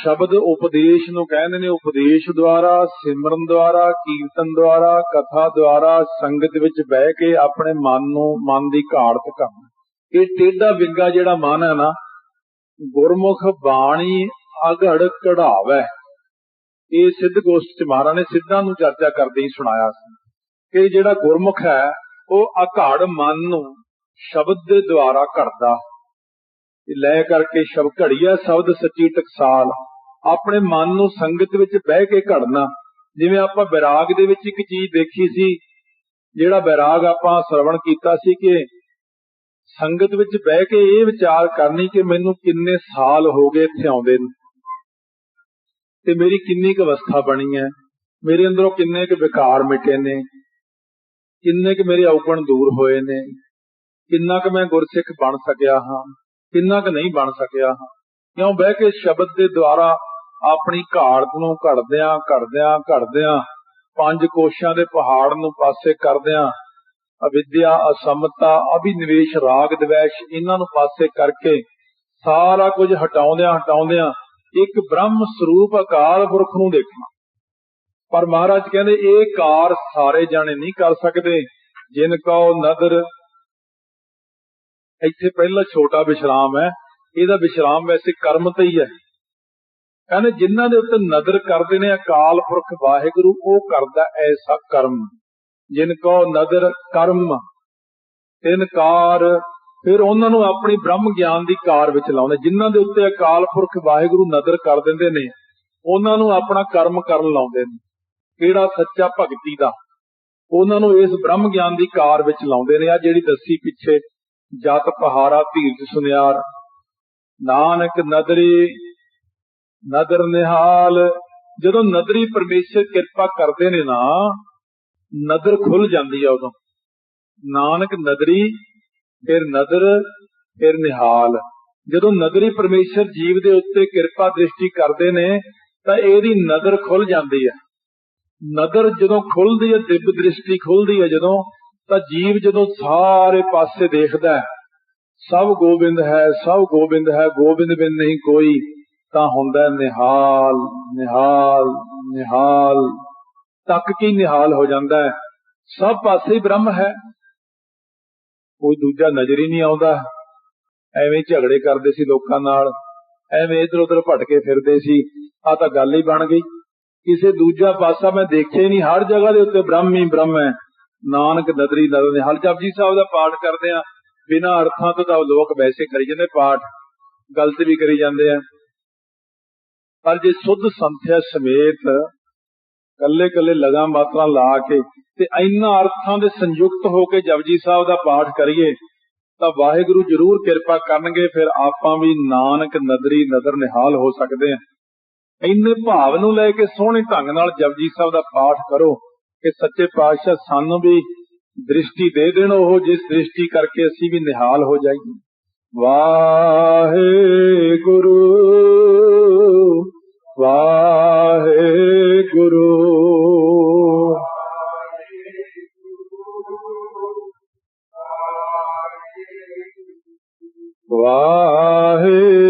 ਸ਼ਬਦ ਉਪਦੇਸ਼ ਨੂੰ ਕਹਿੰਦੇ ਨੇ, ਉਪਦੇਸ਼ ਦੁਆਰਾ, ਸਿਮਰਨ ਦੁਆਰਾ, ਕੀਰਤਨ ਦੁਆਰਾ, ਕਥਾ ਦੁਆਰਾ, ਸੰਗਤ ਵਿੱਚ ਬਹਿ ਕੇ ਆਪਣੇ ਮਨ ਨੂੰ, ਮਨ ਦੀ ਘਾੜਤ ਕਰਨਾ। ਇਹ ਟੇਢਾ ਵਿੰਗਾ ਜਿਹੜਾ ਮਨ ਹੈ ਨਾ ਗੁਰਮੁਖ ਬਾਣੀ ਅਗੜ ਕਢਾਵੇ। ਇਹ ਸਿੱਧ ਗੋਸ਼ਟ ਚ ਮਹਾਰਾ ਨੇ ਸਿੱਧਾਂ ਨੂੰ ਚਰਚਾ ਕਰਦੇ ਹੀ ਸੁਣਾਇਆ ਸੀ ਕਿ ਜਿਹੜਾ ਗੁਰਮੁਖ ਹੈ, ਉਹ ਅਘੜ ਮਨ ਨੂੰ ਸ਼ਬਦ ਦੇ ਦੁਆਰਾ ਘੜਦਾ। ਲੈ ਕਰਕੇ ਸ਼ਬਦ ਘੜੀਆ ਸ਼ਬਦ ਸੱਚੀ ਟਕਸਾਲ, ਆਪਣੇ ਮਨ ਨੂੰ ਸੰਗਤ ਵਿੱਚ ਬਹਿ ਕੇ ਘੜਨਾ। ਜਿਵੇਂ ਆਪਾਂ ਵਿਰਾਗ ਦੇ ਵਿੱਚ ਇੱਕ ਚੀਜ਼ ਦੇਖੀ ਸੀ, ਜਿਹੜਾ ਵਿਰਾਗ ਆਪਾਂ ਸ਼ਰਵਣ ਕੀਤਾ ਸੀ ਕਿ ਸੰਗਤ ਵਿੱਚ ਬਹਿ ਕੇ ਇਹ ਵਿਚਾਰ ਕਰਨੀ ਕਿ ਮੈਨੂੰ ਕਿੰਨੇ ਸਾਲ ਹੋ ਗਏ ਇੱਥੇ ਆਉਂਦੇ ਨੂੰ। ਤੇ ਮੇਰੀ ਕਿੰਨੀ ਕੁ ਅਵਸਥਾ ਬਣੀ ਹੈ। ਮੇਰੇ ਅੰਦਰੋਂ ਕਿੰਨੇ ਕੁ ਵਿਕਾਰ ਮਿਟੇ ਨੇ। ਕਿੰਨੇ ਕੁ ਮੇਰੇ ਔਗਣ ਦੂਰ ਹੋਏ ਨੇ। ਕਿੰਨਾ ਕੁ ਮੈਂ ਗੁਰਸਿੱਖ ਬਣ ਸਕਿਆ ਹਾਂ। ਕਿੰਨਾ ਕੁ ਨਹੀਂ ਬਣ ਸਕਿਆ ਹਾਂ। ਕਿਉਂ ਬਹਿ ਕੇ ਸ਼ਬਦ ਦੇ ਦੁਆਰਾ ਆਪਣੀ ਘਾੜਤ ਨੂੰ ਘੜਦਿਆਂ ਘੜਦਿਆਂ ਘੜਦਿਆਂ, ਪੰਜ ਕੋਸ਼ਾਂ ਦੇ ਪਹਾੜ ਨੂੰ ਪਾਸੇ ਕਰਦਿਆਂ ਅਵਿਦਿਆ ਅਸਮਤਾ ਅਭਿਨਵੇਸ਼, ਰਾਗ ਦਵੇਸ਼, ਇਹਨਾਂ ਨੂੰ ਪਾਸੇ ਕਰਕੇ ਸਾਰਾ ਕੁਝ ਹਟਾਉਂਦਿਆਂ ਹਟਾਉਂਦਿਆਂ ਇੱਕ ਬ੍ਰਹਮ ਸਰੂਪ ਅਕਾਲ ਪੁਰਖ ਨੂੰ ਦੇਖਣਾ। ਪਰ ਮਹਾਰਾਜ ਕਹਿੰਦੇ, ਇਹ ਕਾਰ ਸਾਰੇ ਜਾਣੇ ਨਹੀਂ ਕਰ ਸਕਦੇ। ਜਿਨ ਕਉ ਨਦਰ, ਇੱਥੇ ਪਹਿਲਾ ਛੋਟਾ ਵਿਸ਼ਰਾਮ ਹੈ, ਇਹਦਾ ਵਿਸ਼ਰਾਮ ਵੈਸੇ ਕਰਮ ਤੇ ਹੀ ਹੈ। ਕਹਿੰਦੇ, ਜਿਨ੍ਹਾਂ ਦੇ ਉੱਤੇ ਨਦਰ ਕਰਦੇ ਨੇ ਅਕਾਲ ਪੁਰਖ ਵਾਹਿਗੁਰੂ, ਉਹ ਕਰਦਾ ਐਸਾ ਕਰਮ। ਜਿਨ ਕੋ ਨਦਰ ਕਰਮ ਇਨਕਾਰ ਫਿਰ ਉਹਨਾਂ ਨੂੰ ਆਪਣੀ ਬ੍ਰਹਮ ਗਿਆਨ ਦੀ ਕਾਰ ਵਿੱਚ ਲਾਉਂਦੇ। ਜਿਨ੍ਹਾਂ ਦੇ ਉੱਤੇ ਅਕਾਲ ਪੁਰਖ ਵਾਹਿਗੁਰੂ ਨਦਰ ਕਰ ਦਿੰਦੇ ਨੇ, ਉਹਨਾਂ ਨੂੰ ਆਪਣਾ ਕਰਮ ਕਰਨ ਲਾਉਂਦੇ ਨੇ। ਕਿਹੜਾ ਸੱਚਾ ਭਗਤੀ ਦਾ? ਉਹਨਾਂ ਨੂੰ ਇਸ ਬ੍ਰਹਮ ਗਿਆਨ ਦੀ ਕਾਰ ਵਿੱਚ ਲਾਉਂਦੇ ਨੇ। ਆ ਜਿਹੜੀ ਦੱਸੀ ਪਿੱਛੇ ਜਤ ਪਹਾਰਾ ਧੀਰਜ ਸੁਨਿਆਰ। ਨਾਨਕ ਨਦਰੀ, ਨਦਰ ਨਿਹਾਲ। ਜਦੋਂ ਨਦਰੀ ਪਰਮੇਸ਼ਰ ਕਿਰਪਾ ਕਰਦੇ ਨੇ ਨਾ ਨਦਰ ਖੁੱਲ ਜਾਂਦੀ ਆ ਉਦੋਂ। ਨਾਨਕ ਨਦਰੀ, ਫਿਰ ਨਦਰ, ਫਿਰ ਨਿਹਾਲ। ਜਦੋਂ ਨਦਰੀ ਪਰਮੇਸ਼ਰ ਜੀਵ ਦੇ ਉੱਤੇ ਕਿਰਪਾ ਦ੍ਰਿਸ਼ਟੀ ਕਰਦੇ ਨੇ, ਤਾਂ ਇਹਦੀ ਨਦਰ ਖੁੱਲ ਜਾਂਦੀ ਹੈ ਨਦਰ ਜਦੋਂ ਖੁੱਲਦੀ ਹੈ ਦਿਵ ਦ੍ਰਿਸ਼ਟੀ ਖੁੱਲਦੀ ਹੈ ਜਦੋਂ, ਤਾਂ ਜੀਵ ਜਦੋਂ ਸਾਰੇ ਪਾਸੇ ਦੇਖਦਾ ਹੈ, ਸਭ ਗੋਬਿੰਦ ਹੈ, ਸਭ ਗੋਬਿੰਦ ਹੈ, ਗੋਬਿੰਦ ਬਿਨ ਨਹੀਂ ਕੋਈ, ਤਾਂ ਹੁੰਦਾ ਨਿਹਾਲ ਨਿਹਾਲ ਨਿਹਾਲ। ਤੱਕ ਕੀ ਨਿਹਾਲ ਹੋ ਜਾਂਦਾ ਹੈ। ਸਭ ਪਾਸੇ ਬ੍ਰਹਮ ਹੈ। ਕੋਈ ਦੂਜਾ ਨਜ਼ਰ ਹੀ ਨਹੀਂ ਆਉਂਦਾ। ਐਵੇਂ ਝਗੜੇ ਕਰਦੇ ਸੀ ਲੋਕਾਂ ਨਾਲ। ਐਵੇਂ ਇਧਰ ਉਧਰ ਭਟਕੇ ਫਿਰਦੇ ਸੀ। ਆ ਤਾਂ ਗੱਲ ਹੀ ਬਣ ਗਈ। ਕਿਸੇ ਦੂਜਾ ਪਾਸਾ ਮੈਂ ਦੇਖਿਆ ਹੀ ਨਹੀਂ। ਹਰ ਜਗ੍ਹਾ ਦੇ ਉੱਤੇ ਬ੍ਰਹਮ ਹੀ ਬ੍ਰਹਮ ਹੈ। ਨਾਨਕ ਨਦਰੀ ਨਦਰ ਨੇ। ਹਲ ਜਪਜੀ ਸਾਹਿਬ ਦਾ ਪਾਠ ਕਰਦੇ ਆ ਬਿਨਾਂ ਅਰਥਾਂ ਤੋਂ ਤਾਂ ਲੋਕ ਵੈਸੇ ਕਰੀ ਜਾਂਦੇ ਪਾਠ। ਗਲਤ ਵੀ ਕਰੀ ਜਾਂਦੇ ਆ। ਪਰ ਜੇ ਸੁੱਧ ਸੰਥਿਆ ਸਮੇਤ ਕੱਲੇ ਕੱਲੇ ਲਗਾਂ ਮਾਤਰਾ ਲਾ ਕੇ ਤੇ ਇੰਨਾ ਅਰਥਾਂ ਦੇ ਸੰਯੁਕਤ ਹੋ ਕੇ ਜਪਜੀ ਸਾਹਿਬ ਦਾ ਪਾਠ ਕਰੀਏ, ਤਾਂ ਵਾਹਿਗੁਰੂ ਜ਼ਰੂਰ ਕਿਰਪਾ ਕਰਨਗੇ, ਫਿਰ ਆਪਾਂ ਵੀ ਨਾਨਕ ਨਦਰੀ ਨਦਰ ਨਿਹਾਲ ਹੋ ਸਕਦੇ ਆ ਇੰਨੇ ਭਾਵ ਨੂੰ ਲੈ ਕੇ ਸੋਹਣੇ ਢੰਗ ਨਾਲ ਜਪਜੀ ਸਾਹਿਬ ਦਾ ਪਾਠ ਕਰੋ ਕਿ ਸੱਚੇ ਪਾਤਸ਼ਾਹ ਸਾਨੂੰ ਵੀ ਦ੍ਰਿਸ਼ਟੀ ਦੇ ਦੇਣ ਉਹ, ਜਿਸ ਦ੍ਰਿਸ਼ਟੀ ਕਰਕੇ ਅਸੀਂ ਵੀ ਨਿਹਾਲ ਹੋ ਜਾਈਏ। ਵਾਹਿਗੁਰੂ ਵਾਹਿਗੁਰੂ। ਵਾਹਿਗੁਰੂ।